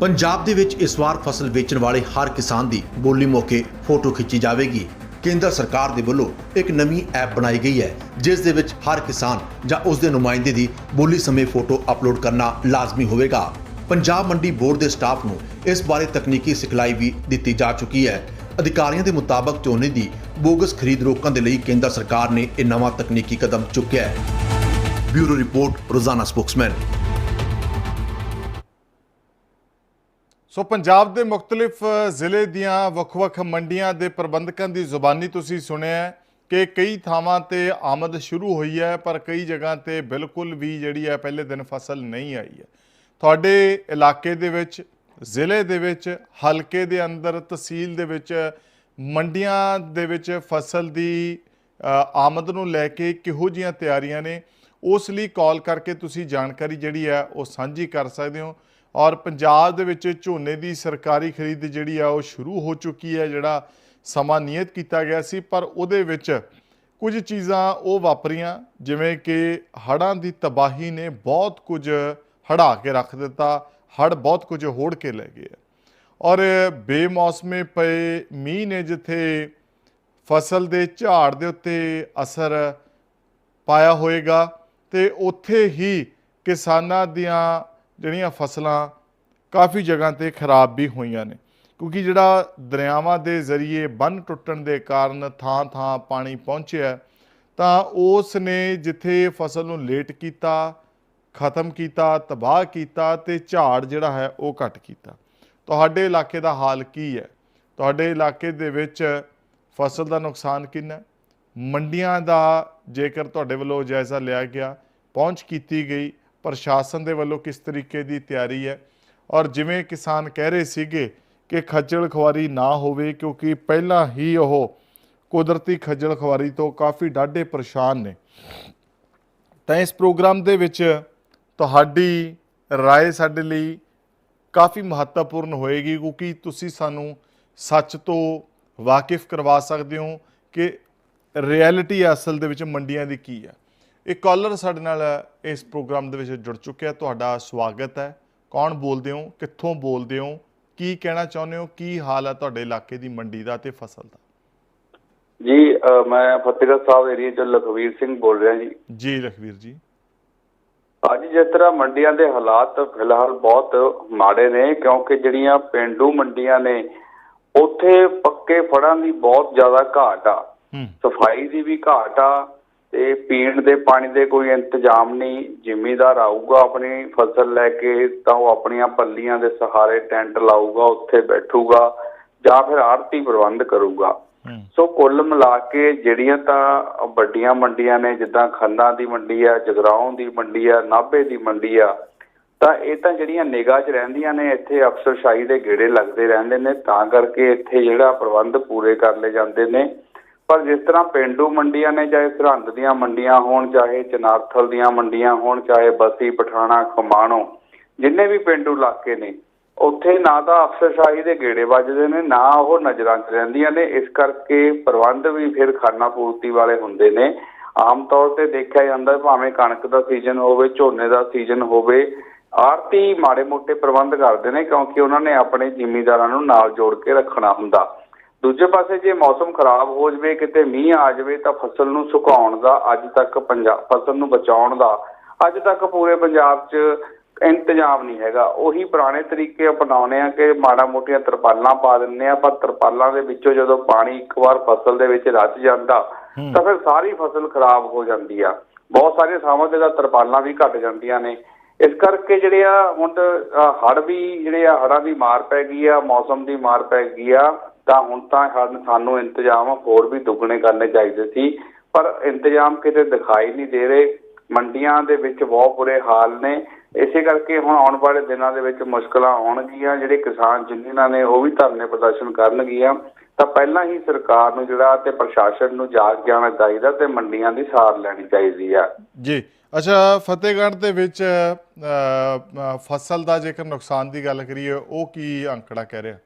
Speaker 6: ਪੰਜਾਬ ਦੇ ਵਿੱਚ ਇਸ ਵਾਰ ਫਸਲ ਵੇਚਣ ਵਾਲੇ ਹਰ ਕਿਸਾਨ ਦੀ ਬੋਲੀ ਮੌਕੇ ਫੋਟੋ ਖਿੱਚੀ ਜਾਵੇਗੀ। ਕੇਂਦਰ ਸਰਕਾਰ ਦੇ ਵੱਲੋਂ ਇੱਕ ਨਵੀਂ ਐਪ ਬਣਾਈ ਗਈ ਹੈ, ਜਿਸ ਦੇ ਵਿੱਚ ਹਰ ਕਿਸਾਨ ਜਾਂ ਉਸ ਦੇ ਨੁਮਾਇੰਦੇ ਦੀ ਬੋਲੀ ਸਮੇਂ ਫੋਟੋ ਅਪਲੋਡ ਕਰਨਾ ਲਾਜ਼ਮੀ ਹੋਵੇਗਾ। ਪੰਜਾਬ ਮੰਡੀ ਬੋਰਡ ਦੇ ਸਟਾਫ ਨੂੰ ਇਸ ਬਾਰੇ ਤਕਨੀਕੀ ਸਿਖਲਾਈ ਵੀ ਦਿੱਤੀ ਜਾ ਚੁੱਕੀ ਹੈ। ਅਧਿਕਾਰੀਆਂ ਦੇ ਮੁਤਾਬਕ ਝੋਨੇ ਦੀ ਬੋਗਸ ਖਰੀਦ ਰੋਕਣ ਦੇ ਲਈ ਕੇਂਦਰ ਸਰਕਾਰ ਨੇ ਇਹ ਨਵਾਂ ਤਕਨੀਕੀ ਕਦਮ ਚੁੱਕਿਆ ਹੈ। Bureau report, Rozana Spokesman.
Speaker 5: So Punjab ਦੇ ਮੁxtਲਿਫ ਜ਼ਿਲ੍ਹੇ ਦੀਆਂ ਵੱਖ-ਵੱਖ ਮੰਡੀਆਂ ਦੇ ਪ੍ਰਬੰਧਕਾਂ ਦੀ ਜ਼ੁਬਾਨੀ ਤੁਸੀਂ ਸੁਣਿਆ ਕਿ ਕਈ ਥਾਵਾਂ ਤੇ ਆਮਦ ਸ਼ੁਰੂ ਹੋਈ ਹੈ, ਪਰ ਕਈ ਜਗ੍ਹਾ ਤੇ ਬਿਲਕੁਲ ਵੀ ਜਿਹੜੀ ਹੈ, ਪਹਿਲੇ ਦਿਨ ਫਸਲ ਨਹੀਂ ਆਈ ਹੈ। ਤੁਹਾਡੇ ਇਲਾਕੇ ਦੇ ਵਿੱਚ ਜ਼ਿਲ੍ਹੇ ਦੇ ਵਿੱਚ ਹਲਕੇ ਦੇ ਅੰਦਰ ਤਹਿਸੀਲ ਦੇ ਵਿੱਚ ਮੰਡੀਆਂ ਦੇ ਵਿੱਚ ਫਸਲ ਦੀ ਆਮਦ ਨੂੰ ਲੈ ਕੇ ਕਿਹੋ ਜੀਆਂ ਤਿਆਰੀਆਂ ਨੇ, ਉਸ ਲਈ ਕਾਲ ਕਰਕੇ ਤੁਸੀਂ ਜਾਣਕਾਰੀ ਜਿਹੜੀ ਹੈ ਉਹ ਸਾਂਝੀ ਕਰ ਸਕਦੇ ਹੋ। ਔਰ ਪੰਜਾਬ ਦੇ ਵਿੱਚ ਝੋਨੇ ਦੀ ਸਰਕਾਰੀ ਖਰੀਦ ਜਿਹੜੀ ਆ ਉਹ ਸ਼ੁਰੂ ਹੋ ਚੁੱਕੀ ਹੈ, ਜਿਹੜਾ ਸਮਾਂ ਨਿਯਤ ਕੀਤਾ ਗਿਆ ਸੀ, ਪਰ ਉਹਦੇ ਵਿੱਚ ਕੁਝ ਚੀਜ਼ਾਂ ਉਹ ਵਾਪਰੀਆਂ, ਜਿਵੇਂ ਕਿ ਹੜ੍ਹਾਂ ਦੀ ਤਬਾਹੀ ਨੇ ਬਹੁਤ ਕੁਝ ਹੜਾ ਕੇ ਰੱਖ ਦਿੱਤਾ ਹੜ ਬਹੁਤ ਕੁਝ ਹੋੜ ਕੇ ਲੈ ਗਏ ਔਰ ਬੇਮੌਸਮੇ ਪਏ ਮੀਂਹ ਨੇ ਜਿੱਥੇ ਫਸਲ ਦੇ ਝਾੜ ਦੇ ਉੱਤੇ ਅਸਰ ਪਾਇਆ ਹੋਏਗਾ ਤੇ ਉੱਥੇ ਹੀ ਕਿਸਾਨਾਂ ਦੀਆਂ ਜਿਹੜੀਆਂ ਫਸਲਾਂ ਕਾਫੀ ਜਗ੍ਹਾ ਤੇ ਖਰਾਬ ਵੀ ਹੋਈਆਂ ਨੇ। ਕਿਉਂਕਿ ਜਿਹੜਾ ਦਰਿਆਵਾਂ ਦੇ ਜ਼ਰੀਏ ਬੰਨ ਟੁੱਟਣ ਦੇ ਕਾਰਨ ਥਾਂ-ਥਾਂ ਪਾਣੀ ਪਹੁੰਚਿਆ, ਤਾਂ ਉਸ ਨੇ ਜਿੱਥੇ ਫਸਲ ਨੂੰ ਲੇਟ ਕੀਤਾ ਖਤਮ ਕੀਤਾ, ਤਬਾਹ ਕੀਤਾ ਤੇ ਝਾੜ ਜਿਹੜਾ ਹੈ ਉਹ ਘਟ ਕੀਤਾ। ਤੁਹਾਡੇ ਇਲਾਕੇ ਦਾ ਹਾਲ ਕੀ ਹੈ? ਤੁਹਾਡੇ ਇਲਾਕੇ ਦੇ ਵਿੱਚ ਫਸਲ ਦਾ ਨੁਕਸਾਨ ਕਿੰਨਾ ਮੰਡੀਆਂ ਦਾ ਜੇਕਰ ਤੁਹਾਡੇ ਵੱਲੋਂ ਜਾਇਜ਼ਾ ਲਿਆ ਗਿਆ, ਪਹੁੰਚ ਕੀਤੀ ਗਈ, ਪ੍ਰਸ਼ਾਸਨ ਦੇ ਵੱਲੋਂ ਕਿਸ ਤਰੀਕੇ ਦੀ ਤਿਆਰੀ ਹੈ? ਔਰ ਜਿਵੇਂ ਕਿਸਾਨ ਕਹਿ ਰਹੇ ਸੀਗੇ ਕਿ ਖੱਜਲ ਖੁਆਰੀ ਨਾ ਹੋਵੇ ਕਿਉਂਕਿ ਪਹਿਲਾਂ ਹੀ ਉਹ ਕੁਦਰਤੀ ਖੱਜਲ ਖੁਆਰੀ ਤੋਂ ਕਾਫੀ ਡਾਢੇ ਪਰੇਸ਼ਾਨ ਨੇ। ਤਾਂ ਇਸ ਪ੍ਰੋਗਰਾਮ ਦੇ ਵਿੱਚ ਤੁਹਾਡੀ رائے ਸਾਡੇ ਲਈ ਕਾਫੀ ਮਹੱਤਵਪੂਰਨ ਹੋਏਗੀ ਕਿਉਂਕਿ ਤੁਸੀਂ ਸਾਨੂੰ ਸੱਚ ਤੋਂ ਵਾਕਿਫ ਕਰਵਾ ਸਕਦੇ ਹੋ ਕਿ ਰਿਐਲਿਟੀ ਅਸਲ ਦੇ ਵਿੱਚ ਮੰਡੀਆਂ ਦੀ ਕੀ ਹੈ ਇੱਕ ਕਾਲਰ ਸਾਡੇ ਨਾਲ ਇਸ ਪ੍ਰੋਗਰਾਮ ਦੇ ਵਿੱਚ ਜੁੜ ਚੁੱਕਿਆ ਤੁਹਾਡਾ ਸਵਾਗਤ ਹੈ ਕੌਣ ਬੋਲਦੇ ਹੋ ਕਿੱਥੋਂ ਬੋਲਦੇ ਹੋ ਕੀ ਕਹਿਣਾ ਚਾਹੁੰਦੇ ਹੋ ਕੀ ਹਾਲ ਹੈ ਤੁਹਾਡੇ ਇਲਾਕੇ ਦੀ ਮੰਡੀ ਦਾ ਤੇ ਫਸਲ ਦਾ
Speaker 11: ਜੀ ਅ, ਮੈਂ ਫਤਿਹਗੜ੍ਹ ਸਾਹਿਬ ਏਰੀਆ ਤੋਂ ਲਖਵੀਰ ਸਿੰਘ ਬੋਲ ਰਿਹਾ ਜੀ
Speaker 5: ਜੀ ਲਖਵੀਰ ਜੀ
Speaker 11: ਅੱਜ ਜਿਸ ਤਰ੍ਹਾਂ ਮੰਡੀਆਂ ਦੇ ਹਾਲਾਤ ਫਿਲਹਾਲ ਬਹੁਤ ਮਾੜੇ ਨੇ ਕਿਉਂਕਿ ਜਿਹੜੀਆਂ ਪਿੰਡੂ ਮੰਡੀਆਂ ਨੇ ਉੱਥੇ ਪੱਕੇ ਫੜਾਂ ਦੀ ਬਹੁਤ ਜ਼ਿਆਦਾ ਘਾਟ ਆ। ਸਫ਼ਾਈ ਦੀ ਵੀ ਘਾਟ ਆ ਤੇ ਪੀਣ ਦੇ ਪਾਣੀ ਦੇ ਕੋਈ ਇੰਤਜ਼ਾਮ ਨਹੀਂ। ਜ਼ਿਮੀਦਾਰ ਆਊਗਾ ਆਪਣੀ ਫਸਲ ਲੈ ਕੇ ਤਾਂ ਉਹ ਆਪਣੀਆਂ ਪੱਲੀਆਂ ਦੇ ਸਹਾਰੇ ਟੈਂਟ ਲਾਊਗਾ ਉੱਥੇ ਬੈਠੂਗਾ ਜਾਂ ਫਿਰ ਆੜਤੀ ਪ੍ਰਬੰਧ ਕਰੂਗਾ। ਸੋ ਕੁੱਲ ਮਿਲਾ ਕੇ ਜਿਹੜੀਆਂ ਤਾਂ ਵੱਡੀਆਂ ਮੰਡੀਆਂ ਨੇ, ਜਿੱਦਾਂ ਖੰਨਾ ਦੀ ਮੰਡੀ ਆ, ਜਗਰਾਉਂ ਦੀ ਮੰਡੀ ਆ, ਨਾਭੇ ਦੀ ਮੰਡੀ ਆ, ਤਾਂ ਇਹ ਤਾਂ ਜਿਹੜੀਆਂ ਨਿਗਾਹ 'ਚ ਰਹਿੰਦੀਆਂ ਨੇ, ਇੱਥੇ ਅਫਸਰਸ਼ਾਹੀ ਦੇ ਗੇੜੇ ਲੱਗਦੇ ਰਹਿੰਦੇ ਨੇ, ਤਾਂ ਕਰਕੇ ਇੱਥੇ ਜਿਹੜਾ ਪ੍ਰਬੰਧ ਪੂਰੇ ਕਰ ਲਏ ਜਾਂਦੇ ਨੇ। ਪਰ ਜਿਸ ਤਰ੍ਹਾਂ ਪਿੰਡੂ ਮੰਡੀਆਂ ਨੇ, ਚਾਹੇ ਸਰਹੰਦ ਦੀਆਂ ਮੰਡੀਆਂ ਹੋਣ, ਚਾਹੇ ਚਨਾਰਥਲ ਦੀਆਂ ਮੰਡੀਆਂ ਹੋਣ, ਚਾਹੇ ਬਸੀ, ਪਠਾਣਾ, ਖਮਾਣੋ, ਜਿੰਨੇ ਵੀ ਪਿੰਡੂ ਇਲਾਕੇ ਨੇ ਉੱਥੇ ਨਾ ਤਾਂ ਅਫਸਰਸ਼ਾਹੀ ਦੇ ਗੇੜੇ ਵੱਜਦੇ ਨੇ, ਨਾ ਉਹ ਨਜ਼ਰਾਂ 'ਚ ਰਹਿੰਦੀਆਂ ਨੇ। ਇਸ ਕਰਕੇ ਪ੍ਰਬੰਧ ਵੀ ਫਿਰ ਖਾਨਾ ਪੂਰਤੀ ਵਾਲੇ ਹੁੰਦੇ ਨੇ। ਆਮ ਤੌਰ ਤੇ ਦੇਖਿਆ ਜਾਂਦਾ ਭਾਵੇਂ ਕਣਕ ਦਾ ਸੀਜ਼ਨ ਹੋਵੇ, ਝੋਨੇ ਦਾ ਸੀਜ਼ਨ ਹੋਵੇ ਆਰਤੀ ਮਾੜੇ ਮੋਟੇ ਪ੍ਰਬੰਧ ਕਰਦੇ ਨੇ ਕਿਉਂਕਿ ਉਹਨਾਂ ਨੇ ਆਪਣੇ ਜ਼ਿਮੀਂਦਾਰਾਂ ਨੂੰ ਨਾਲ ਜੋੜ ਕੇ ਰੱਖਣਾ ਹੁੰਦਾ। ਦੂਜੇ ਪਾਸੇ ਜੇ ਮੌਸਮ ਖਰਾਬ ਹੋ ਜਵੇ, ਕਿਤੇ ਮੀਂਹ ਆ ਜਾਵੇ, ਤਾਂ ਫਸਲ ਨੂੰ ਸੁਕਾਉਣ ਦਾ, ਅੱਜ ਤੱਕ ਪੰਜਾਬ ਫਸਲ ਨੂੰ ਬਚਾਉਣ ਦਾ, ਅੱਜ ਤੱਕ ਪੂਰੇ ਪੰਜਾਬ 'ਚ ਇੰਤਜ਼ਾਮ ਨਹੀਂ ਹੈਗਾ। ਉਹੀ ਪੁਰਾਣੇ ਤਰੀਕੇ ਅਪਣਾਉਣੇ ਆ ਕਿ ਮਾੜਾ ਮੋਟੀਆਂ ਤਰਪਾਲਾਂ ਪਾ ਦਿੰਨੇ ਆ ਪਰ ਤਰਪਾਲਾਂ ਦੇ ਵਿੱਚੋਂ ਜਦੋਂ ਪਾਣੀ ਇੱਕ ਵਾਰ ਫਸਲ ਦੇ ਵਿੱਚ ਰਚ ਜਾਂਦਾ ਤਾਂ ਫਿਰ ਸਾਰੀ ਫਸਲ ਖਰਾਬ ਹੋ ਜਾਂਦੀ ਆ। ਬਹੁਤ ਸਾਰੀਆਂ ਥਾਵਾਂ ਤੇ ਤਾਂ ਤਰਪਾਲਾਂ ਵੀ ਘਟ ਜਾਂਦੀਆਂ ਨੇ। ਇਸ ਕਰਕੇ ਜਿਹੜੇ ਆ ਹੁਣ ਹੜ ਵੀ ਜਿਹੜੇ ਆ ਹੜਾਂ ਦੀ ਮਾਰ ਪੈ ਗਈ ਆ ਮੌਸਮ ਦੀ ਮਾਰ ਪੈ ਗਈ ਆ ਤਾਂ ਹੁਣ ਤਾਂ ਸਾਨੂੰ ਇੰਤਜ਼ਾਮ ਹੋਰ ਵੀ ਦੁੱਗਣੇ ਕਰਨੇ ਚਾਹੀਦੇ ਸੀ। ਪਰ ਇੰਤਜ਼ਾਮ ਕਿਤੇ ਦਿਖਾਈ ਨਹੀਂ ਦੇ ਰਹੇ। ਮੰਡੀਆਂ ਦੇ ਵਿੱਚ ਬਹੁਤ ਬੁਰੇ ਹਾਲ ਨੇ। ਇਸੇ ਕਰਕੇ ਹੁਣ ਆਉਣ ਵਾਲੇ ਦਿਨਾਂ ਦੇ ਵਿੱਚ ਮੁਸ਼ਕਲਾਂ ਆਉਣਗੀਆਂ ਜਿਹੜੇ ਕਿਸਾਨ ਯੂਨੀਅਨਾਂ ਨੇ ਉਹ ਵੀ ਧਰਨੇ ਪ੍ਰਦਰਸ਼ਨ ਕਰਨਗੀਆਂ ਤਾਂ ਪਹਿਲਾਂ ਹੀ ਸਰਕਾਰ ਨੂੰ ਜਿਹੜਾ ਤੇ ਪ੍ਰਸ਼ਾਸਨ ਨੂੰ ਜਾਗ ਜਾਣਾ ਚਾਹੀਦਾ ਤੇ ਮੰਡੀਆਂ ਦੀ ਸਾਰ ਲੈਣੀ ਚਾਹੀਦੀ ਆ।
Speaker 5: ਜੀ ਅੱਛਾ ਫਤਿਹਗੜ੍ਹ ਦੇ ਵਿੱਚ ਫਸਲ ਦਾ ਜੇਕਰ ਨੁਕਸਾਨ ਦੀ ਗੱਲ ਕਰੀਏ ਉਹ ਕੀ ਅੰਕੜਾ ਕਹਿ ਰਿਹਾ?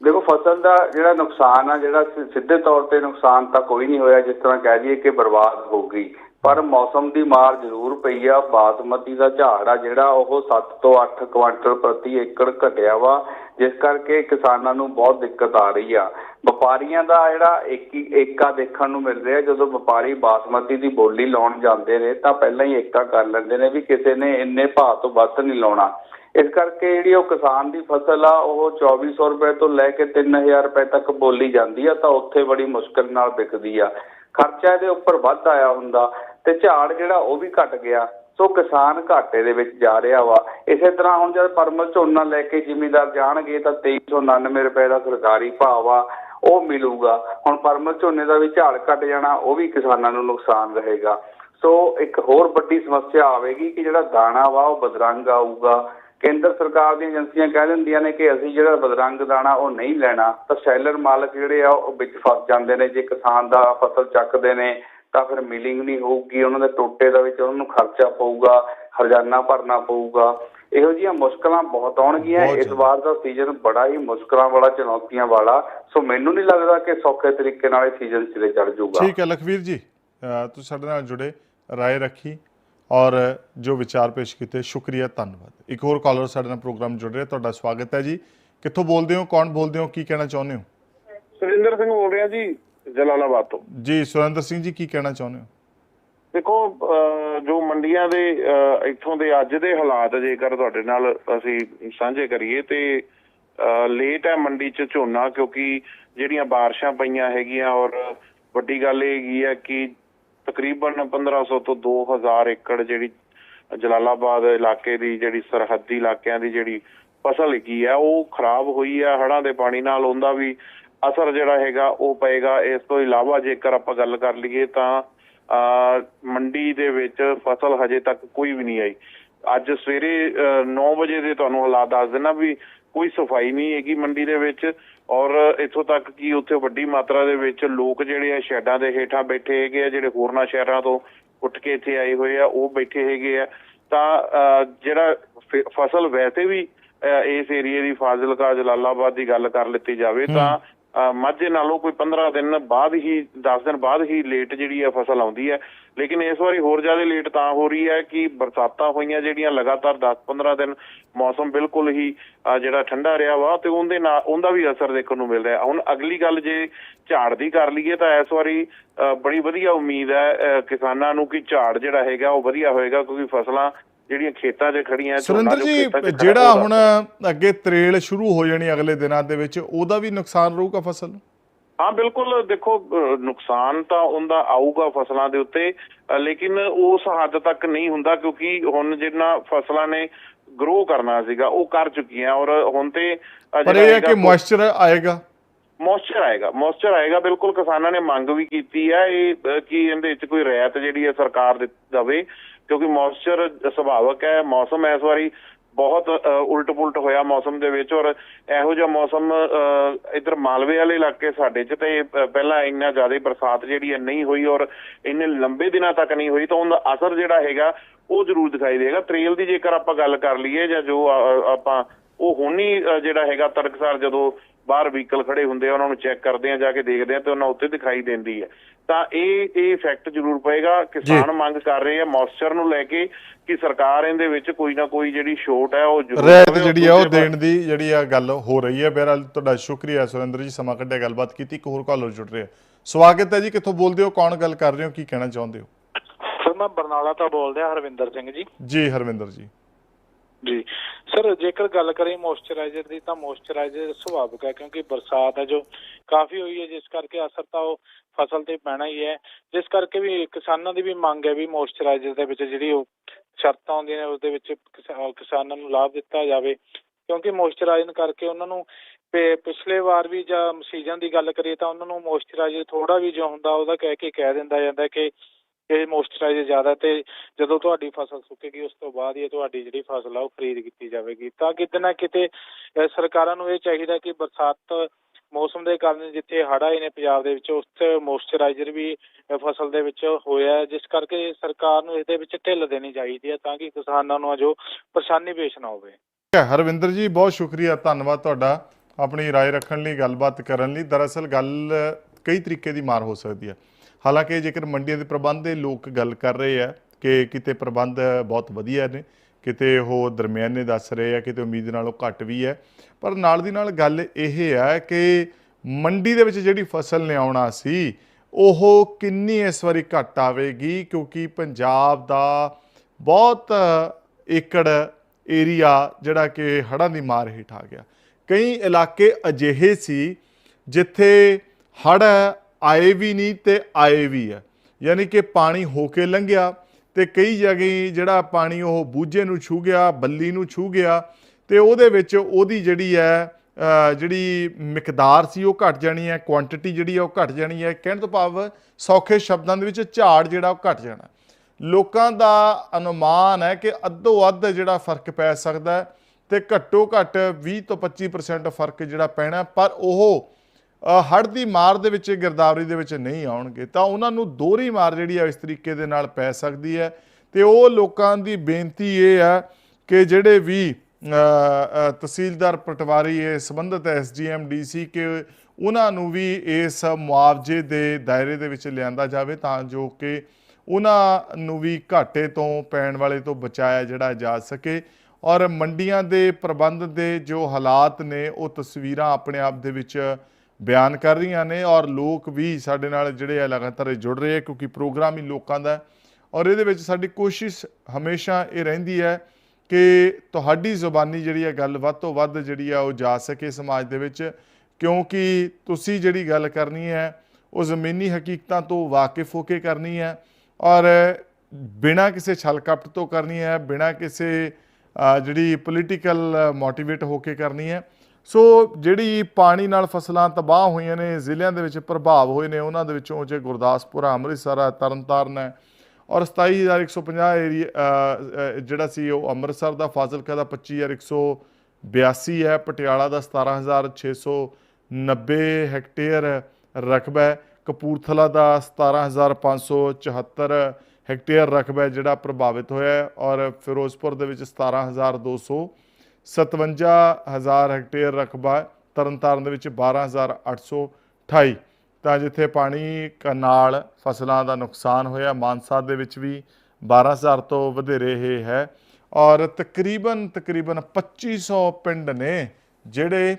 Speaker 11: ਦੇਖੋ ਫਸਲ ਦਾ ਜਿਹੜਾ ਨੁਕਸਾਨ ਆ ਜਿਹੜਾ ਸਿੱਧੇ ਤੌਰ ਤੇ ਨੁਕਸਾਨ ਤਾਂ ਕੋਈ ਨਹੀਂ ਹੋਇਆ ਜਿਸ ਤਰ੍ਹਾਂ ਕਹਿ ਦਈਏ ਕਿ ਬਰਬਾਦ ਹੋ ਗਈ। ਪਰ ਮੌਸਮ ਦੀ ਮਾਰ ਜ਼ਰੂਰ ਪਈ ਆ। ਬਾਸਮਤੀ ਦਾ ਝਾੜ ਆ ਜਿਹੜਾ, ਉਹ 7 ਤੋਂ 8 ਕੁਇੰਟਲ ਪ੍ਰਤੀ ਏਕੜ ਘਟਿਆ ਵਾ, ਜਿਸ ਕਰਕੇ ਕਿਸਾਨਾਂ ਨੂੰ ਬਹੁਤ ਦਿੱਕਤ ਆ ਰਹੀ ਆ। ਵਪਾਰੀਆਂ ਦਾ ਜਿਹੜਾ ਏਕੀ ਏਕਾ ਦੇਖਣ ਨੂੰ ਮਿਲ ਰਿਹਾ, ਜਦੋਂ ਵਪਾਰੀ ਬਾਸਮਤੀ ਦੀ ਬੋਲੀ ਲਾਉਣ ਜਾਂਦੇ ਨੇ, ਤਾਂ ਪਹਿਲਾਂ ਹੀ ਏਕਾ ਕਰ ਲੈਂਦੇ ਨੇ ਵੀ ਕਿਸੇ ਨੇ ਇੰਨੇ ਭਾਅ ਤੋਂ ਵੱਧ ਨਹੀਂ ਲਾਉਣਾ। ਇਸ ਕਰਕੇ ਜਿਹੜੀ ਉਹ ਕਿਸਾਨ ਦੀ ਫਸਲ ਆ, ਉਹ 2400 ਰੁਪਏ ਤੋਂ ਲੈ ਕੇ 3000 ਰੁਪਏ ਤੱਕ ਬੋਲੀ ਜਾਂਦੀ ਆ, ਤਾਂ ਉੱਥੇ ਬੜੀ ਮੁਸ਼ਕਲ ਨਾਲ ਵਿਕਦੀ ਆ। ਖਰਚਾ ਇਹਦੇ ਉੱਪਰ ਵੱਧ ਆਇਆ ਹੁੰਦਾ। ਤੇ ਝਾੜ ਜਿਹੜਾ ਉਹ ਵੀ ਘਟ ਗਿਆ। ਸੋ ਕਿਸਾਨ ਘਾਟੇ ਦੇ ਵਿੱਚ ਜਾ ਰਿਹਾ ਵਾ। ਇਸੇ ਤਰ੍ਹਾਂ ਹੁਣ ਜਦ ਪਰਮਲ ਝੋਨਾ ਲੈ ਕੇ ਜ਼ਿਮੀਂਦਾਰ ਜਾਣਗੇ ਤਾਂ 2399 ਰੁਪਏ ਦਾ ਸਰਕਾਰੀ ਭਾਅ ਵਾ, ਉਹ ਮਿਲੂਗਾ। ਹੁਣ ਪਰਮਲ ਝੋਨੇ ਦਾ ਵੀ ਝਾੜ ਘਟ ਜਾਣਾ, ਉਹ ਵੀ ਕਿਸਾਨਾਂ ਨੂੰ ਨੁਕਸਾਨ ਰਹੇਗਾ। ਸੋ ਇੱਕ ਹੋਰ ਵੱਡੀ ਸਮੱਸਿਆ ਆਵੇਗੀ ਕਿ ਜਿਹੜਾ ਦਾਣਾ ਵਾ, ਉਹ ਬਦਰੰਗ ਆਊਗਾ। ਕੇਂਦਰ ਸਰਕਾਰ ਦੀਆਂ ਏਜੰਸੀਆਂ ਕਹਿ ਦਿੰਦੀਆਂ ਨੇ ਕਿ ਅਸੀਂ ਜਿਹੜਾ ਬਦਰੰਗ ਦਾਣਾ ਉਹ ਨਹੀਂ ਲੈਣਾ, ਤਾਂ ਸੈਲਰ ਮਾਲਕ ਜਿਹੜੇ ਆ, ਉਹ ਵਿੱਚ ਫਸ ਜਾਂਦੇ ਨੇ। ਜੇ ਕਿਸਾਨ ਦਾ ਫਸਲ ਚੱਕਦੇ ਨੇ ਤਾਂ ਫਿਰ ਮਿਲਿੰਗ ਨਹੀਂ ਹੋਊਗੀ ਉਹਨਾਂ ਦੇ ਟੋਟੇ ਦਾ ਵਿੱਚ ਉਹਨਾਂ ਨੂੰ ਖਰਚਾ ਪਊਗਾ ਹਰਜਾਨਾ ਭਰਨਾ ਪਊਗਾ। ਇਹੋ ਜਿਹੀਆਂ ਮੁਸ਼ਕਲਾਂ ਬਹੁਤ ਆਉਣਗੀਆਂ। ਇਸ ਵਾਰ ਦਾ ਸੀਜ਼ਨ ਬੜਾ ਹੀ ਮੁਸ਼ਕਲਾਂ ਵਾਲਾ ਚੁਣੌਤੀਆਂ ਵਾਲਾ। ਸੋ ਮੈਨੂੰ ਨਹੀਂ ਲੱਗਦਾ ਕਿ ਸੌਖੇ ਤਰੀਕੇ ਨਾਲ ਇਹ ਸੀਜ਼ਨ ਸਿਰੇ ਚੜ ਜਾਊਗਾ।
Speaker 5: ਠੀਕ ਹੈ ਲਖਵੀਰ ਜੀ ਤੁਸੀਂ ਸਾਡੇ ਨਾਲ ਜੁੜੇ ਰਾਏ ਰੱਖੀ ਔਰ ਜੋ ਵਿਚਾਰ ਪੇਸ਼ ਕੀਤੇ ਸ਼ੁਕਰੀਆ ਧੰਨਵਾਦ। ਇੱਕ ਹੋਰ ਕਾਲਰ ਸਾਡੇ ਨਾਲ ਪ੍ਰੋਗਰਾਮ ਜੁੜ ਰਿਹਾ ਤੁਹਾਡਾ ਸਵਾਗਤ ਹੈ ਜੀ। ਕਿੱਥੋਂ ਬੋਲਦੇ ਹੋ ਕੌਣ ਬੋਲਦੇ ਹੋ ਕੀ ਕਹਿਣਾ ਚਾਹੁੰਦੇ ਹੋ?
Speaker 12: ਸੁਰਿੰਦਰ ਸਿੰਘ ਬੋਲ ਰਿਹਾ ਜੀ। ਜਲਾਲਾਬਾਦ ਤੋਂ।
Speaker 5: ਜੀ ਸੁਰਿੰਦਰ ਸਿੰਘ ਜੀ ਕੀ ਕਹਿਣਾ ਚਾਹੁੰਦੇ ਹੋ?
Speaker 12: ਦੇਖੋ ਜੋ ਮੰਡੀਆਂ ਦੇ ਇੱਥੋਂ ਦੇ ਅੱਜ ਦੇ ਹਾਲਾਤ ਜੇਕਰ ਤੁਹਾਡੇ ਨਾਲ ਅਸੀਂ ਸਾਂਝੇ ਕਰੀਏ ਤੇ ਲੇਟ ਹੈ ਮੰਡੀ 'ਚ ਝੋਨਾ ਕਿਉਂਕਿ ਜਿਹੜੀਆਂ ਬਾਰਿਸ਼ਾਂ ਪਈਆਂ ਹੈਗੀਆਂ ਔਰ ਵੱਡੀ ਗੱਲ ਇਹ ਹੈਗੀ ਹੈ ਕਿ ਤਕਰੀਬਨ 1500 ਤੋਂ 2000 ਏਕੜ ਜਿਹੜੀ ਜਲਾਲਾਬਾਦ ਇਲਾਕੇ ਦੀ ਜਿਹੜੀ ਸਰਹੱਦੀ ਇਲਾਕਿਆਂ ਦੀ ਜਿਹੜੀ ਫਸਲ ਹੈਗੀ ਆ ਉਹ ਖਰਾਬ ਹੋਈ ਆ ਹੜ੍ਹਾਂ ਦੇ ਪਾਣੀ ਨਾਲ ਉਹਦਾ ਵੀ ਅਸਰ ਜਿਹੜਾ ਹੈਗਾ ਉਹ ਪਏਗਾ। ਇਸ ਤੋਂ ਇਲਾਵਾ ਜੇਕਰ ਆਪਾਂ ਗੱਲ ਕਰ ਲਈਏ ਤਾਂ ਅਹ, ਮੰਡੀ ਦੇ ਵਿੱਚ ਫਸਲ ਹਜੇ ਤੱਕ ਕੋਈ ਵੀ ਨਹੀਂ ਆਈ। ਅੱਜ ਸਵੇਰੇ 9 ਵਜੇ ਦੇ ਤੁਹਾਨੂੰ ਹਾਲਾਤ ਦੱਸ ਦੇਣਾ ਵੀ ਕੋਈ ਸਫ਼ਾਈ ਨਹੀਂ ਹੈਗੀ ਮੰਡੀ ਦੇ ਵਿੱਚ ਔਰ ਇੱਥੋਂ ਤੱਕ ਕਿ ਉੱਥੇ ਵੱਡੀ ਮਾਤਰਾ ਦੇ ਵਿੱਚ ਲੋਕ ਜਿਹੜੇ ਆ ਸ਼ੈਡਾਂ ਦੇ ਹੇਠਾਂ ਬੈਠੇ ਹੈਗੇ ਆ ਜਿਹੜੇ ਹੋਰਨਾਂ ਸ਼ਹਿਰਾਂ ਤੋਂ ਉੱਠ ਕੇ ਇੱਥੇ ਆਏ ਹੋਏ ਆ ਉਹ ਬੈਠੇ ਹੈਗੇ ਆ। ਤਾਂ ਅਹ, ਜਿਹੜਾ ਫਸਲ ਵੈਸੇ ਵੀ ਅਹ, ਇਸ ਏਰੀਏ ਦੀ ਫਾਜ਼ਿਲਕਾ ਜਲਾਲਾਬਾਦ ਦੀ ਗੱਲ ਕਰ ਲਿੱਤੀ ਜਾਵੇ ਤਾਂ ਮਾਝੇ ਨਾਲੋਂ ਕੋਈ 15 ਦਿਨ ਬਾਅਦ ਹੀ 10 ਦਿਨ ਬਾਅਦ ਹੀ ਲੇਟ ਜਿਹੜੀ ਹੈ ਫਸਲ ਆਉਂਦੀ ਹੈ। ਲੇਕਿਨ ਇਸ ਵਾਰੀ ਹੋਰ ਜ਼ਿਆਦਾ ਲੇਟ ਤਾਂ ਹੋ ਰਹੀ ਹੈ ਕਿ ਬਰਸਾਤਾਂ ਹੋਈਆਂ ਜਿਹੜੀਆਂ ਲਗਾਤਾਰ 10-15 ਦਿਨ ਮੌਸਮ ਬਿਲਕੁਲ ਹੀ ਅਹ, ਜਿਹੜਾ ਠੰਡਾ ਰਿਹਾ ਵਾ ਤੇ ਉਹਦੇ ਨਾਲ ਉਹਦਾ ਵੀ ਅਸਰ ਦੇਖਣ ਨੂੰ ਮਿਲ ਰਿਹਾ। ਹੁਣ ਅਗਲੀ ਗੱਲ ਜੇ ਝਾੜ ਦੀ ਕਰ ਲਈਏ ਤਾਂ ਇਸ ਵਾਰੀ ਅਹ, ਬੜੀ ਵਧੀਆ ਉਮੀਦ ਹੈ ਅਹ, ਕਿਸਾਨਾਂ ਨੂੰ ਕਿ ਝਾੜ ਜਿਹੜਾ ਹੈਗਾ ਉਹ ਵਧੀਆ ਹੋਏਗਾ ਕਿਉਂਕਿ ਫਸਲਾਂ ਜਿਹੜੀਆਂ ਖੇਤਾਂ 'ਚ ਖੜੀਆਂ
Speaker 5: ਸੁਰਿੰਦਰ
Speaker 12: ਜੋ
Speaker 5: ਜਿਹੜਾ ਹੁਣ ਅੱਗੇ ਤਰੇਲ ਸ਼ੁਰੂ ਹੋ ਜਾਣੀ ਅਗਲੇ ਦਿਨਾਂ ਦੇ ਵਿੱਚ ਉਹਦਾ ਵੀ ਨੁਕਸਾਨ ਰਹੂਗਾ ਫਸਲ ਨੂੰ?
Speaker 12: ਹਾਂ ਬਿਲਕੁਲ ਦੇਖੋ ਨੁਕਸਾਨ ਤਾਂ ਉਹਦਾ ਆਊਗਾ ਫਸਲਾਂ ਦੇ ਉੱਤੇ ਲੇਕਿਨ ਉਸ ਹੱਦ ਤੱਕ ਨਹੀਂ ਹੁੰਦਾ ਕਿਉਂਕਿ ਹੁਣ ਜਿੰਨਾ ਫਸਲਾਂ ਨੇ ਗਰੋ ਕਰਨਾ ਸੀਗਾ ਉਹ ਕਰ ਚੁੱਕੀਆਂ ਔਰ ਹੁਣ ਤੇ
Speaker 5: ਪਰ ਇਹ ਹੈ ਕਿ ਮੋਇਸਚਰ ਆਏਗਾ।
Speaker 12: ਮੋਇਸਚਰ ਆਏਗਾ ਮੋਇਸਚਰ ਆਏਗਾ ਬਿਲਕੁਲ ਕਿਸਾਨਾਂ ਨੇ ਮੰਗ ਵੀ ਕੀਤੀ ਹੈ ਇਹ ਕਿ ਇਹਦੇ ਵਿੱਚ ਕੋਈ ਰਿਆਇਤ ਜਿਹੜੀ ਹੈ ਸਰਕਾਰ ਦੇ ਦਵੇ। ਕਿਉਂਕਿ ਮੋਇਸਚਰ ਸੁਭਾਵਕ ਹੈ ਮੌਸਮ ਇਸ ਵਾਰੀ ਬਹੁਤ ਉਲਟ ਪੁਲਟ ਹੋਇਆ ਮੌਸਮ ਦੇ ਵਿੱਚ ਔਰ ਇਹੋ ਜਿਹਾ ਮੌਸਮ ਅਹ, ਇੱਧਰ ਮਾਲਵੇ ਵਾਲੇ ਇਲਾਕੇ ਸਾਡੇ 'ਚ ਤੇ ਅਹ, ਪਹਿਲਾਂ ਇੰਨਾ ਜ਼ਿਆਦਾ ਬਰਸਾਤ ਜਿਹੜੀ ਹੈ ਨਹੀਂ ਹੋਈ ਔਰ ਇੰਨੇ ਲੰਬੇ ਦਿਨਾਂ ਤੱਕ ਨਹੀਂ ਹੋਈ ਤਾਂ ਉਹਦਾ ਅਸਰ ਜਿਹੜਾ ਹੈਗਾ ਉਹ ਜ਼ਰੂਰ ਦਿਖਾਈ ਦੇਗਾ। ਟ੍ਰੇਲ ਦੀ ਜੇਕਰ ਆਪਾਂ ਗੱਲ ਕਰ ਲਈਏ ਜਾਂ ਜੋ ਆਪਾਂ ਉਹ ਹੁਣ ਜਿਹੜਾ ਹੈਗਾ ਤੜਕਸਾਰ ਜਦੋਂ ਬਾਹਰ ਵਹੀਕਲ ਖੜੇ ਹੁੰਦੇ ਆ ਉਹਨਾਂ ਨੂੰ ਚੈੱਕ ਕਰਦੇ ਆ ਜਾ ਕੇ ਦੇਖਦੇ ਆ ਤੇ ਉਹਨਾਂ ਉੱਤੇ ਦਿਖਾਈ ਦਿੰਦੀ ਹੈ ਤਾਂ ਇਹ ਇਹ ਇਫੈਕਟ ਜ਼ਰੂਰ ਪਏਗਾ। ਕਿਸਾਨ ਮੰਗ ਕਰ ਰਹੇ ਆ ਮੌਇਸਚਰ ਨੂੰ ਲੈ ਕੇ ਕਿ ਸਰਕਾਰ ਇਹਦੇ ਵਿੱਚ ਕੋਈ ਨਾ ਕੋਈ ਜਿਹੜੀ ਛੋਟ ਹੈ ਉਹ ਜ਼ਰੂਰ
Speaker 5: ਰਹਿਤ। ਜਿਹੜੀ ਆ ਉਹ ਦੇਣ ਦੀ ਜਿਹੜੀ ਆ ਗੱਲ ਹੋ ਰਹੀ ਹੈ ਬਹਰਹਾਲ ਤੁਹਾਡਾ ਸ਼ੁਕਰੀਆ ਸੁਰਿੰਦਰ ਜੀ ਸਮਾਂ ਕੱਢਿਆ ਗੱਲਬਾਤ ਕੀਤੀ ਇੱਕ ਹੋਰ ਕਾਲਰ ਜੁੜ ਰਿਹਾ। ਸਵਾਗਤ ਹੈ ਜੀ ਕਿੱਥੋਂ ਬੋਲਦੇ ਹੋ ਕੌਣ ਗੱਲ ਕਰ ਰਹੇ ਹੋ ਕੀ ਕਹਿਣਾ ਚਾਹੁੰਦੇ ਹੋ?
Speaker 13: ਸਰ ਮੈਂ ਬਰਨਾਲਾ ਤੋਂ ਬੋਲ ਰਿਹਾ ਹਰਵਿੰਦਰ ਸਿੰਘ ਜੀ।
Speaker 5: ਜੀ ਹਰਵਿੰਦਰ ਜੀ।
Speaker 13: ਜੀ। ਸਰ, ਜੇਕਰ ਗੱਲ ਕਰੀਏ ਮੋਇਸਚਰਾਈਜ਼ਰ ਦੀ, ਤਾਂ ਮੋਇਸਚਰਾਈਜ਼ਰ ਸੁਭਾਵਿਕ ਹੈ, ਕਿਉਂਕਿ ਬਰਸਾਤ ਹੈ ਜੋ ਕਾਫੀ ਹੋਈ ਹੈ, ਜਿਸ ਕਰਕੇ ਅਸਰ ਤਾਂ ਉਹ ਫਸਲ ਤੇ ਪੈਣਾ ਹੀ ਹੈ। ਜਿਸ ਕਰਕੇ ਵੀ ਕਿਸਾਨਾਂ ਦੀ ਵੀ ਮੰਗ ਹੈ ਵੀ ਮੋਇਸਚਰਾਈਜ਼ਰ ਦੇ ਵਿੱਚ ਜਿਹੜੀ ਉਹ ਸ਼ਰਤਾਂ ਆਉਂਦੀਆਂ ਨੇ ਉਸ ਦੇ ਵਿੱਚ ਕਿਸਾਨਾਂ ਨੂੰ ਲਾਭ ਦਿੱਤਾ ਜਾਵੇ। ਕਿਉਂਕਿ ਮੋਇਸਚਰਾਈਜ਼ਨ ਕਰਕੇ ਉਹਨਾਂ ਨੂੰ ਪਿਛਲੇ ਵਾਰ ਵੀ ਜਾਂ ਸੀਜ਼ਨ ਦੀ ਗੱਲ ਕਰੀਏ, ਤਾਂ ਉਹਨਾਂ ਨੂੰ ਮੋਇਸਚਰਾਈਜ਼ਰ ਥੋੜਾ ਵੀ ਜੋ ਹੁੰਦਾ, ਉਹਦਾ ਕਹਿ ਕੇ ਕਹਿ ਦਿੰਦਾ ਜਾਂਦਾ ਕਿ ਇਹ ਮੋਇਸਚਰਾਈਜ਼ਰ ਜ਼ਿਆਦਾ ਤੇ ਜਦੋਂ ਤੁਹਾਡੀ ਫਸਲ ਸੁੱਕੇਗੀ ਉਸ ਤੋਂ ਬਾਅਦ ਹੀ ਤੁਹਾਡੀ ਜਿਹੜੀ ਫਸਲ ਆ ਉਹ ਖਰੀਦ ਕੀਤੀ ਜਾਵੇਗੀ ਤਾਂ ਕਿਤੇ ਨਾ ਕਿਤੇ ਅਹ ਸਰਕਾਰਾਂ ਨੂੰ ਇਹ ਚਾਹੀਦਾ ਕਿ ਬਰਸਾਤ ਮੌਸਮ ਦੇ ਕਾਰਨ ਜਿੱਥੇ ਹੜ੍ਹ ਆਏ ਨੇ ਪੰਜਾਬ ਦੇ ਵਿੱਚ ਉਸ ਤੇ ਮੋਇਸਚਰਾਈਜ਼ਰ ਵੀ ਅਹ ਫਸਲ ਦੇ ਵਿੱਚ ਹੋਇਆ ਹੈ, ਜਿਸ ਕਰਕੇ ਸਰਕਾਰ ਨੂੰ ਇਸ ਦੇ ਵਿੱਚ ਢਿੱਲ ਦੇਣੀ ਚਾਹੀਦੀ ਹੈ ਤਾਂ ਕਿ ਕਿਸਾਨਾਂ ਨੂੰ ਜੋ ਪਰੇਸ਼ਾਨੀ ਪੇਸ਼ ਨਾ ਹੋਵੇ
Speaker 5: ਹੈ, ਹਰਵਿੰਦਰ ਜੀ ਬਹੁਤ ਸ਼ੁਕਰੀਆ ਧੰਨਵਾਦ ਤੁਹਾਡਾ ਆਪਣੀ رائے ਰੱਖਣ ਲਈ ਗੱਲਬਾਤ ਕਰਨ ਲਈ ਦਰਅਸਲ ਗੱਲ ਕਈ ਤਰੀਕੇ ਦੀ ਮਾਰ ਹੋ ਸਕਦੀ ਹੈ ਹਾਲਾਂਕਿ ਜੇਕਰ ਮੰਡੀਆਂ ਦੇ ਪ੍ਰਬੰਧ ਦੇ ਲੋਕ ਗੱਲ ਕਰ ਰਹੇ ਆ ਕਿ ਕਿਤੇ ਪ੍ਰਬੰਧ ਬਹੁਤ ਵਧੀਆ ਨੇ, ਕਿਤੇ ਉਹ ਦਰਮਿਆਨੇ ਦੱਸ ਰਹੇ ਆ, ਕਿਤੇ ਉਮੀਦ ਨਾਲੋਂ ਘੱਟ ਵੀ ਹੈ। ਪਰ ਨਾਲ ਦੀ ਨਾਲ ਗੱਲ ਇਹ ਹੈ ਕਿ ਮੰਡੀ ਦੇ ਵਿੱਚ ਜਿਹੜੀ ਫਸਲ ਲਿਆਉਣਾ ਸੀ, ਉਹ ਕਿੰਨੀ ਇਸ ਵਾਰੀ ਘੱਟ ਆਵੇਗੀ, ਕਿਉਂਕਿ ਪੰਜਾਬ ਦਾ ਬਹੁਤ ਏਕੜ ਏਰੀਆ ਜਿਹੜਾ ਕਿ ਹੜ੍ਹਾਂ ਦੀ ਮਾਰ ਹੇਠ ਆ ਗਿਆ। ਕਈ ਇਲਾਕੇ ਅਜਿਹੇ ਸੀ ਜਿੱਥੇ ਹੜ੍ਹ ਆਏ ਵੀ ਨਹੀਂ ਤੇ ਆਏ ਵੀ ਆ। ਯਾਨੀ ਕਿ ਪਾਣੀ ਹੋ ਕੇ ਲੰਘਿਆ ਤੇ ਕਈ ਜਗ੍ਹਾ ਜਿਹੜਾ ਪਾਣੀ ਉਹ ਬੂਝੇ ਨੂੰ ਛੂ ਗਿਆ, ਬੱਲੀ ਨੂੰ ਛੂ ਗਿਆ ਤੇ ਉਹਦੇ ਵਿੱਚ ਉਹਦੀ ਜਿਹੜੀ ਹੈ ਜਿਹੜੀ ਮਿਕਦਾਰ ਸੀ ਉਹ ਘਟ ਜਾਣੀ ਹੈ ਕੁਆਂਟੀਟੀ ਜਿਹੜੀ ਹੈ ਉਹ ਘਟ ਜਾਣੀ ਹੈ। ਕਹਿਣ ਤੋਂ ਭਾਵ ਸੌਖੇ ਸ਼ਬਦਾਂ ਦੇ ਵਿੱਚ ਝਾੜ ਜਿਹੜਾ ਉਹ ਘਟ ਜਾਣਾ। ਲੋਕਾਂ ਦਾ ਅਨੁਮਾਨ ਹੈ ਕਿ ਅੱਧੋ ਅੱਧ ਜਿਹੜਾ ਫ਼ਰਕ ਪੈ ਸਕਦਾ ਹੈ ਤੇ ਘੱਟੋ ਘੱਟ 20 ਤੋਂ 25% ਫ਼ਰਕ ਜਿਹੜਾ ਪੈਣਾ, ਪਰ ਉਹ ਹੜ ਦੀ ਮਾਰ ਦੇ ਵਿੱਚ, ਗਿਰਦਾਵਰੀ ਦੇ ਵਿੱਚ ਨਹੀਂ ਆਉਣਗੇ, ਤਾਂ ਉਹਨਾਂ ਨੂੰ ਦੋਹਰੀ ਮਾਰ ਜਿਹੜੀ ਆ, ਇਸ ਤਰੀਕੇ ਦੇ ਨਾਲ ਪੈ ਸਕਦੀ ਹੈ। ਤੇ ਉਹ ਲੋਕਾਂ ਦੀ ਬੇਨਤੀ ਇਹ ਹੈ ਕਿ ਜਿਹੜੇ ਵੀ ਤਹਿਸੀਲਦਾਰ ਪਟਵਾਰੀ, ਇਹ ਸੰਬੰਧਿਤ ਐਸਡੀਐਮ ਡੀਸੀ ਕਿ ਉਹਨਾਂ ਨੂੰ ਵੀ ਇਸ ਮੁਆਵਜ਼ੇ ਦੇ ਦਾਇਰੇ ਦੇ ਵਿੱਚ ਲਿਆਂਦਾ ਜਾਵੇ, ਤਾਂ ਜੋ ਕਿ ਉਹਨਾਂ ਨੂੰ ਵੀ ਘਾਟੇ ਤੋਂ ਪੈਣ ਵਾਲੇ ਤੋਂ ਬਚਾਇਆ ਜਿਹੜਾ ਜਾ ਸਕੇ। ਔਰ ਮੰਡੀਆਂ ਦੇ ਪ੍ਰਬੰਧ ਦੇ ਜੋ ਹਾਲਾਤ ਨੇ, ਉਹ ਤਸਵੀਰਾਂ ਆਪਣੇ ਆਪ ਦੇ ਵਿੱਚ ਬਿਆਨ ਕਰ ਰਹੀਆਂ ਨੇ ਔਰ ਲੋਕ ਵੀ ਸਾਡੇ ਨਾਲ ਜਿਹੜੇ ਆ ਲਗਾਤਾਰ ਜੁੜ ਰਹੇ ਆ, ਕਿਉਂਕਿ ਪ੍ਰੋਗਰਾਮ ਹੀ ਲੋਕਾਂ ਦਾ ਔਰ ਇਹਦੇ ਵਿੱਚ ਸਾਡੀ ਕੋਸ਼ਿਸ਼ ਹਮੇਸ਼ਾ ਇਹ ਰਹਿੰਦੀ ਹੈ ਕਿ ਤੁਹਾਡੀ ਜ਼ੁਬਾਨੀ ਜਿਹੜੀ ਹੈ ਗੱਲ ਵੱਧ ਤੋਂ ਵੱਧ ਜਿਹੜੀ ਆ ਉਹ ਜਾ ਸਕੇ ਸਮਾਜ ਦੇ ਵਿੱਚ, ਕਿਉਂਕਿ ਤੁਸੀਂ ਜਿਹੜੀ ਗੱਲ ਕਰਨੀ ਹੈ, ਉਹ ਜ਼ਮੀਨੀ ਹਕੀਕਤਾਂ ਤੋਂ ਵਾਕਿਫ ਹੋ ਕੇ ਕਰਨੀ ਹੈ। ਔਰ ਬਿਨਾਂ ਕਿਸੇ ਛਲ ਕਪਟ ਤੋਂ ਕਰਨੀ ਹੈ, ਬਿਨਾਂ ਕਿਸੇ ਜਿਹੜੀ ਪੋਲੀਟੀਕਲ ਮੋਟੀਵੇਟ ਹੋ ਕੇ ਕਰਨੀ ਹੈ। ਸੋ ਜਿਹੜੀ ਪਾਣੀ ਨਾਲ ਫਸਲਾਂ ਤਬਾਹ ਹੋਈਆਂ ਨੇ ਜ਼ਿਲ੍ਹਿਆਂ ਦੇ ਵਿੱਚ ਪ੍ਰਭਾਵ ਹੋਏ ਨੇ ਉਹਨਾਂ ਦੇ ਵਿੱਚੋਂ ਜੇ ਗੁਰਦਾਸਪੁਰ ਆ, ਅੰਮ੍ਰਿਤਸਰ ਹੈ ਤਰਨਤਾਰਨ ਹੈ। ਔਰ 27150 ਏਰੀਆ ਅ, ਅ, ਜਿਹੜਾ ਸੀ ਉਹ ਅੰਮ੍ਰਿਤਸਰ ਦਾ ਫਾਜ਼ਿਲਕਾ ਦਾ 25182 ਹੈ ਪਟਿਆਲਾ ਦਾ 17690 ਹੈਕਟੇਅਰ ਰਕਬਾ ਹੈ। ਕਪੂਰਥਲਾ ਦਾ 17574 ਹੈਕਟੇਅਰ ਰਕਬਾ ਜਿਹੜਾ ਪ੍ਰਭਾਵਿਤ ਹੋਇਆ ਔਰ ਫਿਰੋਜ਼ਪੁਰ ਦੇ ਵਿੱਚ 17257 ਹੈਕਟੇਅਰ ਰਕਬਾ ਤਰਨਤਾਰਨ ਦੇ ਵਿੱਚ 12828 ਤਾਂ ਜਿੱਥੇ ਪਾਣੀ ਨਾਲ ਫਸਲਾਂ ਦਾ ਨੁਕਸਾਨ ਹੋਇਆ, ਮਾਨਸਾ ਦੇ ਵਿੱਚ ਵੀ 12000 ਤੋਂ ਵਧੇਰੇ ਇਹ ਹੈ। ਔਰ ਤਕਰੀਬਨ ਤਕਰੀਬਨ 2500 ਪਿੰਡ ਨੇ ਜਿਹੜੇ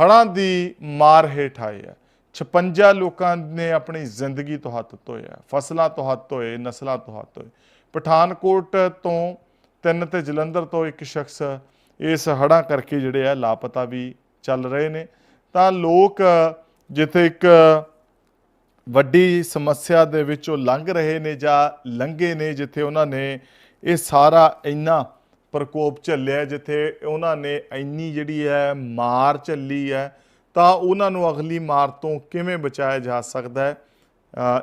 Speaker 5: ਹੜ੍ਹਾਂ ਦੀ ਮਾਰ ਹੇਠ ਆਏ ਆ। 56 ਲੋਕਾਂ ਨੇ ਆਪਣੀ ਜ਼ਿੰਦਗੀ ਤੋਂ ਹੱਥ ਧੋਇਆ, ਫਸਲਾਂ ਤੋਂ ਹੱਥ ਧੋਏ, ਨਸਲਾਂ ਤੋਂ ਹੱਥ ਧੋਏ। ਪਠਾਨਕੋਟ ਤੋਂ ਤਿੰਨ ਤੇ ਜਲੰਧਰ ਤੋਂ ਇੱਕ ਸ਼ਖਸ ਇਸ ਹੜ੍ਹਾਂ ਕਰਕੇ ਜਿਹੜੇ ਆ ਲਾਪਤਾ ਵੀ ਚੱਲ ਰਹੇ ਨੇ। ਤਾਂ ਲੋਕ ਜਿੱਥੇ ਇੱਕ ਵੱਡੀ ਸਮੱਸਿਆ ਦੇ ਵਿੱਚੋਂ ਲੰਘ ਰਹੇ ਨੇ ਜਾਂ ਲੰਘੇ ਨੇ, ਜਿੱਥੇ ਉਹਨਾਂ ਨੇ ਇਹ ਸਾਰਾ ਇੰਨਾ ਪ੍ਰਕੋਪ ਝੱਲਿਆ, ਜਿੱਥੇ ਉਹਨਾਂ ਨੇ ਇੰਨੀ ਜਿਹੜੀ ਹੈ ਮਾਰ ਝੱਲੀ ਹੈ, ਤਾਂ ਉਹਨਾਂ ਨੂੰ ਅਗਲੀ ਮਾਰ ਤੋਂ ਕਿਵੇਂ ਬਚਾਇਆ ਜਾ ਸਕਦਾ ਹੈ?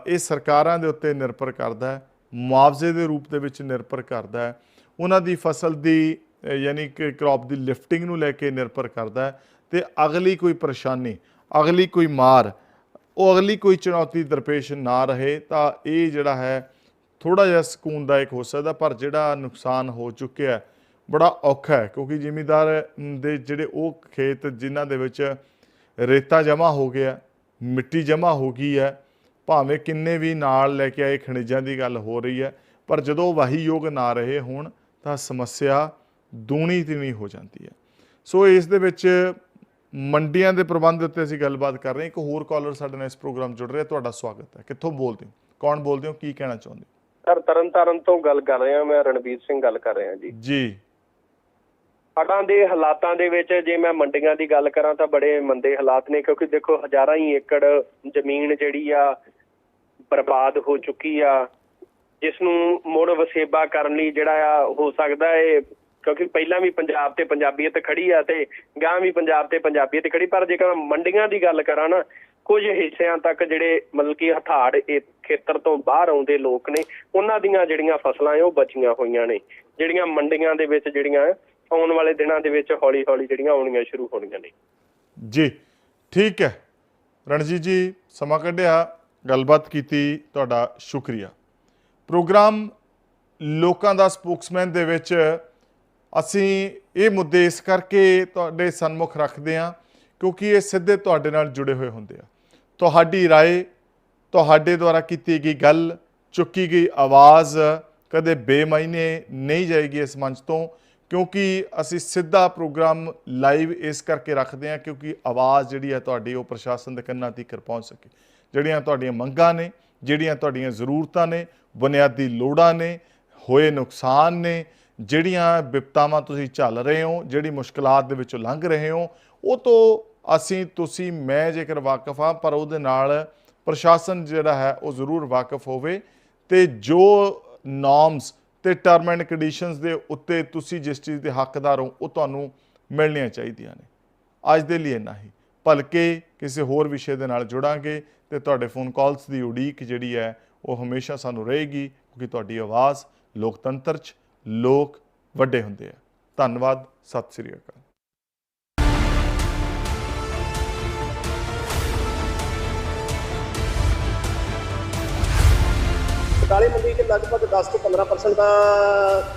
Speaker 5: ਇਹ ਸਰਕਾਰਾਂ ਦੇ ਉੱਤੇ ਨਿਰਭਰ ਕਰਦਾ ਹੈ, ਮੁਆਵਜ਼ੇ ਦੇ ਰੂਪ ਦੇ ਵਿੱਚ ਨਿਰਭਰ ਕਰਦਾ ਹੈ। ਉਹਨਾਂ ਦੀ ਫਸਲ ਦੀ ਯਾਨੀ ਕਿ ਕ੍ਰੌਪ ਦੀ ਲਿਫਟਿੰਗ ਨੂੰ ਲੈ ਕੇ ਨਿਰਭਰ ਕਰਦਾ ਹੈ ਤੇ ਅਗਲੀ ਕੋਈ ਪਰੇਸ਼ਾਨੀ, ਅਗਲੀ ਕੋਈ ਮਾਰ, ਉਹ ਅਗਲੀ ਕੋਈ ਚੁਣੌਤੀ ਦਰਪੇਸ਼ ਨਾ ਰਹੇ ਤਾਂ ਇਹ ਜਿਹੜਾ ਹੈ ਥੋੜਾ ਜਿਹਾ ਸਕੂਨਦਾਇਕ ਹੋ ਸਕਦਾ ਪਰ ਜਿਹੜਾ ਨੁਕਸਾਨ ਹੋ ਚੁੱਕਿਆ ਬੜਾ ਔਖਾ ਹੈ ਕਿਉਂਕਿ ਜ਼ਿਮੀਦਾਰ ਦੇ ਜਿਹੜੇ ਉਹ ਖੇਤ ਜਿਨ੍ਹਾਂ ਦੇ ਵਿੱਚ ਰੇਤਾ ਜਮ੍ਹਾਂ ਹੋ ਗਿਆ, ਮਿੱਟੀ ਜਮ੍ਹਾਂ ਹੋ ਗਈ ਹੈ, ਭਾਵੇਂ ਕਿੰਨੇ ਵੀ ਨਾਲ ਲੈ ਕੇ ਆਏ ਖਣਿਜਾਂ ਦੀ ਗੱਲ ਹੋ ਰਹੀ ਹੈ, ਪਰ ਜਦੋਂ ਵਾਹੀਯੋਗ ਨਾ ਰਹੇ ਹੋਣ ਤਾਂ ਸਮੱਸਿਆ ਦੂਣੀ ਤਿਵੀਂ ਹੋ ਜਾਂਦੀ ਹੈ। ਸੋ ਇਸ ਦੇ ਵਿੱਚ ਮੰਡੀਆਂ ਦੇ ਪ੍ਰਬੰਧ ਉੱਤੇ ਅਸੀਂ ਗੱਲਬਾਤ ਕਰ ਰਹੇ ਹਾਂ। ਇੱਕ ਹੋਰ ਕਾਲਰ ਸਾਡੇ ਨਾਲ ਇਸ ਪ੍ਰੋਗਰਾਮ ਜੁੜ ਰਿਹਾ। ਤੁਹਾਡਾ ਸਵਾਗਤ ਹੈ। ਕਿੱਥੋਂ ਬੋਲਦੇ ਹੋ? ਕੌਣ ਬੋਲਦੇ ਹੋ? ਕੀ ਕਹਿਣਾ ਚਾਹੁੰਦੇ ਹੋ?
Speaker 14: ਸਰ ਤਰਨਤਾਰਨ ਤੋਂ ਗੱਲ ਕਰ ਰਿਹਾ ਮੈਂ। ਰਣਵੀਰ ਸਿੰਘ ਗੱਲ ਕਰ ਰਿਹਾ ਜੀ।
Speaker 5: ਜੀ।
Speaker 14: ਹੜ੍ਹਾਂ ਦੇ ਹਾਲਾਤਾਂ ਦੇ ਵਿੱਚ ਜੇ ਮੈਂ ਮੰਡੀਆਂ ਦੀ ਗੱਲ ਕਰਾਂ ਤਾਂ ਬੜੇ ਮੰਦੇ ਹਾਲਾਤ ਨੇ ਕਿਉਂਕਿ ਦੇਖੋ ਹਜ਼ਾਰਾਂ ਹੀ ਏਕੜ ਜ਼ਮੀਨ ਜਿਹੜੀ ਆ ਬਰਬਾਦ ਹੋ ਚੁੱਕੀ ਆ। ਜਿਸ ਨੂੰ ਮੁੜ ਵਸੇਬਾ ਕਰਨ ਲਈ ਜਿਹੜਾ ਆ ਹੋ ਸਕਦਾ ਹੈ ਕਿਉਂਕਿ ਪਹਿਲਾਂ ਵੀ ਪੰਜਾਬ ਤੇ ਪੰਜਾਬੀਅਤ ਖੜੀ ਆ ਤੇ ਗਾਂ ਵੀ ਪੰਜਾਬ ਤੇ ਪੰਜਾਬੀਅਤ ਖੜੀ, ਪਰ ਜੇਕਰ ਮੰਡੀਆਂ ਦੀ ਗੱਲ ਕਰਾਂ ਨਾ, ਕੁਝ ਹਿੱਸਿਆਂ ਤੱਕ ਜਿਹੜੇ ਮਤਲਬ ਕਿ ਹਥਾੜ ਖੇਤਰ ਤੋਂ ਬਾਹਰ ਆਉਂਦੇ ਲੋਕ ਨੇ, ਉਹਨਾਂ ਦੀਆਂ ਜਿਹੜੀਆਂ ਫਸਲਾਂ ਉਹ ਬਚੀਆਂ ਹੋਈਆਂ ਨੇ, ਜਿਹੜੀਆਂ ਮੰਡੀਆਂ ਦੇ ਵਿੱਚ ਜਿਹੜੀਆਂ ਆਉਣ ਵਾਲੇ ਦਿਨਾਂ ਦੇ ਵਿੱਚ ਹੌਲੀ ਹੌਲੀ ਜਿਹੜੀਆਂ ਆਉਣੀਆਂ ਸ਼ੁਰੂ ਹੋਣੀਆਂ ਨੇ।
Speaker 5: ਜੀ, ਠੀਕ ਹੈ। ਰਣਜੀਤ ਜੀ, ਸਮਾਂ ਕੱਢਿਆ, ਗੱਲਬਾਤ ਕੀਤੀ, ਤੁਹਾਡਾ ਸ਼ੁਕਰੀਆ। ਪ੍ਰੋਗਰਾਮ ਲੋਕਾਂ ਦਾ ਸਪੋਕਸਮੈਨ ਦੇ ਵਿੱਚ ਅਸੀਂ ਇਹ ਮੁੱਦੇ ਇਸ ਕਰਕੇ ਤੁਹਾਡੇ ਸਨਮੁਖ ਰੱਖਦੇ ਹਾਂ ਕਿਉਂਕਿ ਇਹ ਸਿੱਧੇ ਤੁਹਾਡੇ ਨਾਲ ਜੁੜੇ ਹੋਏ ਹੁੰਦੇ ਆ ਤੁਹਾਡੀ رائے ਤੁਹਾਡੇ ਦੁਆਰਾ ਕੀਤੀ ਗਈ ਗੱਲ ਚੁੱਕੀ ਗਈ ਆਵਾਜ਼ ਕਦੇ ਬੇਮਾਇਨੇ ਨਹੀਂ ਜਾਏਗੀ ਇਸ ਮੰਚ ਤੋਂ ਕਿਉਂਕਿ ਅਸੀਂ ਸਿੱਧਾ ਪ੍ਰੋਗਰਾਮ ਲਾਈਵ ਇਸ ਕਰਕੇ ਰੱਖਦੇ ਹਾਂ ਕਿਉਂਕਿ ਆਵਾਜ਼ ਜਿਹੜੀ ਹੈ ਤੁਹਾਡੀ ਉਹ ਪ੍ਰਸ਼ਾਸਨ ਦੇ ਕੰਨਾਂ ਤੱਕ ਪਹੁੰਚ ਸਕੇ ਜਿਹੜੀਆਂ ਤੁਹਾਡੀਆਂ ਮੰਗਾਂ ਨੇ ਜਿਹੜੀਆਂ ਤੁਹਾਡੀਆਂ ਜ਼ਰੂਰਤਾਂ ਨੇ ਬੁਨਿਆਦੀ ਲੋੜਾਂ ਨੇ ਹੋਏ ਨੁਕਸਾਨ ਨੇ ਜਿਹੜੀਆਂ ਵਿਪਤਾਵਾਂ ਤੁਸੀਂ ਝੱਲ ਰਹੇ ਹੋ, ਜਿਹੜੀ ਮੁਸ਼ਕਲਾਂ ਦੇ ਵਿੱਚੋਂ ਲੰਘ ਰਹੇ ਹੋ, ਉਹ ਤੋਂ ਅਸੀਂ, ਤੁਸੀਂ, ਮੈਂ ਜੇਕਰ ਵਾਕਿਫ ਹਾਂ, ਪਰ ਉਹਦੇ ਨਾਲ ਪ੍ਰਸ਼ਾਸਨ ਜਿਹੜਾ ਹੈ, ਉਹ ਜ਼ਰੂਰ ਵਾਕਿਫ ਹੋਵੇ ਤੇ ਜੋ ਨਾਰਮਸ ਤੇ ਟਰਮ ਐਂਡ ਕੰਡੀਸ਼ਨਸ ਦੇ ਉੱਤੇ ਤੁਸੀਂ ਜਿਸ ਚੀਜ਼ ਦੇ ਹੱਕਦਾਰ ਹੋ, ਉਹ ਤੁਹਾਨੂੰ ਮਿਲਣੀਆਂ ਚਾਹੀਦੀਆਂ ਨੇ। ਅੱਜ ਦੇ ਲਈ ਇੰਨਾ ਹੀ। ਭਲਕੇ ਕਿਸੇ ਹੋਰ ਵਿਸ਼ੇ ਦੇ ਨਾਲ ਜੁੜਾਂਗੇ ਤੇ ਤੁਹਾਡੇ ਫੋਨ ਕਾਲਸ ਦੀ ਉਡੀਕ ਜਿਹੜੀ ਹੈ, ਉਹ ਹਮੇਸ਼ਾ ਸਾਨੂੰ ਰਹੇਗੀ, ਕਿਉਂਕਿ ਤੁਹਾਡੀ ਆਵਾਜ਼ ਲੋਕਤੰਤਰ 'ਚ ਲੋਕ ਵੱਡੇ ਹੁੰਦੇ ਆ। ਧੰਨਵਾਦ ਸਤਿ ਸ੍ਰੀ ਅਕਾਲ।
Speaker 1: ਮੰਡੀ 'ਚ ਲਗਭਗ 10 ਤੋਂ 15% ਦਾ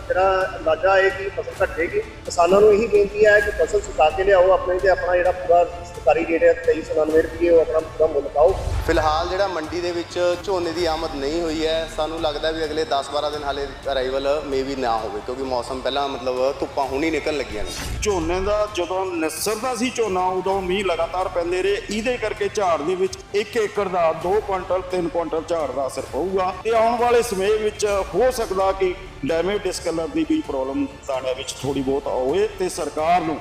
Speaker 1: ਜਿਹੜਾ ਅੰਦਾਜ਼ਾ ਹੈ ਕਿ ਫਸਲ ਘਟੇਗੀ ਕਿਸਾਨਾਂ ਨੂੰ ਇਹੀ ਬੇਨਤੀ ਹੈ ਕਿ ਫਸਲ ਸੁਕਾ ਕੇ ਲਿਆਓ ਆਪਣੇ ਤੇ ਆਪਣਾ ਜਿਹੜਾ ਪੂਰਾ ਸਰਕਾਰੀ ਰੇਟ ਹੈ 2399 ਰੁਪਏ ਉਹ ਆਪਣਾ ਪੂਰਾ ਮੁੱਲ ਪਾਓ।
Speaker 2: ਫਿਲਹਾਲ ਜਿਹੜਾ ਮੰਡੀ ਦੇ ਵਿੱਚ ਝੋਨੇ ਦੀ ਆਮਦ ਨਹੀਂ ਹੋਈ ਹੈ ਸਾਨੂੰ ਲੱਗਦਾ ਵੀ ਅਗਲੇ 10-12 ਦਿਨ ਹਾਲੇ ਅਰਾਈਵਲ ਮੇਬੀ ਨਾ ਹੋਵੇ ਕਿਉਂਕਿ ਮੌਸਮ ਪਹਿਲਾਂ ਮਤਲਬ ਧੁੱਪਾਂ ਹੁਣੀ ਨਿਕਲਣ ਲੱਗੀਆਂ ਨੇ।
Speaker 3: ਝੋਨੇ ਦਾ ਜਦੋਂ ਨਿਸਰਦਾ ਸੀ ਝੋਨਾ ਉਦੋਂ ਮੀਂਹ ਲਗਾਤਾਰ ਪੈਂਦੇ ਰਹੇ। ਇਹਦੇ ਕਰਕੇ ਝਾੜ ਦੇ ਵਿੱਚ 1 ਏਕੜ ਦਾ 2 ਕੁਇੰਟਲ 3 ਕੁਇੰਟਲ ਝਾੜ ਦਾ ਅਸਰ ਪਊਗਾ। ਤੇ ਆਉਣ ਵਾਲੇ ਸਮੇਂ ਵਿੱਚ ਹੋ ਸਕਦਾ ਕਿ ਡੈਮੇਜ ਡਿਸਕਲਰ ਦੀ ਵੀ ਪ੍ਰੋਬਲਮ ਦਾਣਿਆਂ ਵਿੱਚ ਥੋੜੀ ਬਹੁਤ ਹੋਵੇ ਤੇ ਸਰਕਾਰ ਨੂੰ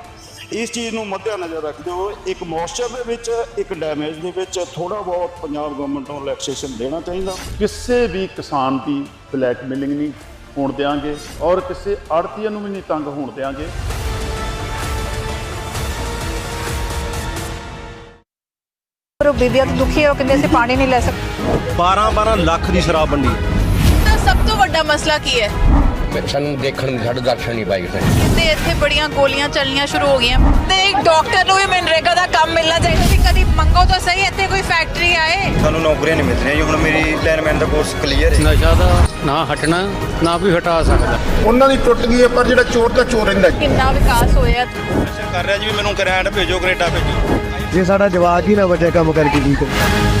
Speaker 3: ਇਸ ਚੀਜ਼ ਨੂੰ ਮੱਦੇਨਜ਼ਰ ਰੱਖਦੇ ਹੋਏ ਇੱਕ ਮੌਇਸਚਰ ਦੇ ਵਿੱਚ ਇੱਕ ਡੈਮੇਜ ਦੇ ਵਿੱਚ ਥੋੜਾ ਬਹੁਤ ਪੰਜਾਬ ਗਵਰਨਮੈਂਟ ਨੂੰ ਰਿਲੈਕਸੇਸ਼ਨ ਦੇਣਾ ਚਾਹੀਦਾ।
Speaker 4: ਕਿਸੇ ਵੀ ਕਿਸਾਨ ਦੀ ਬਲੈਕ ਮਿਲਿੰਗ ਨਹੀਂ ਹੋਣ ਦਿਆਂਗੇ ਔਰ ਕਿਸੇ ਆੜਤੀਆਂ ਨੂੰ ਵੀ ਨਹੀਂ ਤੰਗ ਹੋਣ ਦਿਆਂਗੇ।
Speaker 15: ਪਰ ਬੀਬੀਆਂ ਦੁਖੀ ਹੈ ਕਹਿੰਦੇ ਅਸੀਂ ਪਾਣੀ ਨਹੀਂ ਲੈ ਸਕਦੇ।
Speaker 16: 12 12 ਲੱਖ ਦੀ ਸ਼ਰਾਬ
Speaker 15: ਤਾਂ ਸਭ ਤੋਂ ਵੱਡਾ ਮਸਲਾ ਕੀ ਹੈ?
Speaker 16: ਸਾਨੂੰ ਦੇਖਣ ਨੂੰ ਸਾਡੇ ਦਰਸ਼ਨ ਨਹੀਂ ਪਾਈ ਕਿਸੇ
Speaker 15: ਤੇ ਇੱਥੇ ਬੜੀਆਂ ਗੋਲੀਆਂ ਚੱਲਣੀਆਂ ਸ਼ੁਰੂ ਹੋ ਗਈਆਂ। ਤੇ ਇੱਕ ਡਾਕਟਰ ਨੂੰ ਵੀ ਮਨਰੇਗਾ ਦਾ ਕੰਮ ਮਿਲਣਾ ਚਾਹੀਦਾ ਸੀ। ਕਦੀ ਮੰਗੋ ਤਾਂ ਸਹੀ ਇੱਥੇ ਕੋਈ ਫੈਕਟਰੀ ਆਏ?
Speaker 16: ਸਾਨੂੰ ਨੌਕਰੀਆਂ ਨਹੀਂ ਮਿਲ ਰਹੀਆਂ ਜੀ। ਹੁਣ ਮੇਰੀ ਲਾਈਨਮੈਨ ਦਾ ਕੋਰਸ ਕਲੀਅਰ ਹੈ।
Speaker 17: ਨਸ਼ਾ ਦਾ ਨਾ ਹਟਣਾ ਨਾ ਕੋਈ ਹਟਾ ਸਕਦਾ।
Speaker 16: ਉਹਨਾਂ ਦੀ ਟੁੱਟ ਗਈ ਹੈ ਪਰ ਜਿਹੜਾ ਚੋਰ ਦਾ ਚੋਰ ਰਹਿੰਦਾ
Speaker 15: ਕਿੰਨਾ ਵਿਕਾਸ ਹੋਇਆ?
Speaker 16: ਕਰ ਰਿਹਾ ਜੀ ਵੀ ਮੈਨੂੰ ਗ੍ਰੈਂਡ ਭੇਜੋ ਕੈਨੇਡਾ ਭੇਜੋ।
Speaker 7: ਜੇ ਸਾਡਾ ਜਵਾਬ ਹੀ ਨਾ ਵੱਡੇ ਕੰਮ ਕਰਕੇ ਕੀ ਕਰੇ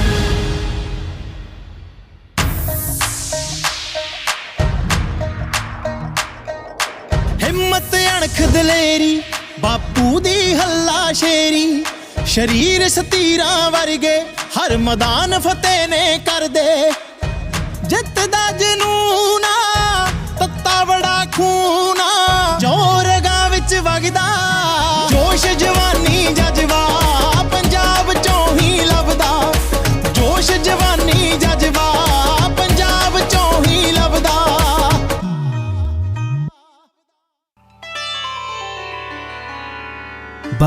Speaker 18: ਹੱਲਾ ਸ਼ਰੀਰ ਸਤੀਰਾਂ ਵਰਗੇ ਹਰ ਮੈਦਾਨ ਫਤਿਹ ਨੇ ਕਰਦੇ ਜਿੱਤ ਦਾ ਜਨੂਨ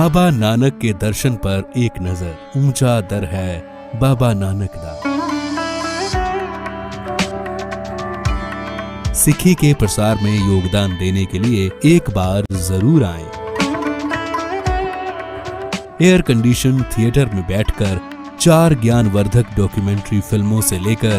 Speaker 19: बाबा नानक के दर्शन पर एक नज़र, ऊँचा दर है बाबा नानक दा सिखी के प्रसार में योगदान देने के लिए एक बार ज़रूर आए। एयर कंडीशन थिएटर में बैठकर चार ज्ञानवर्धक डॉक्यूमेंट्री फ़िल्मों से लेकर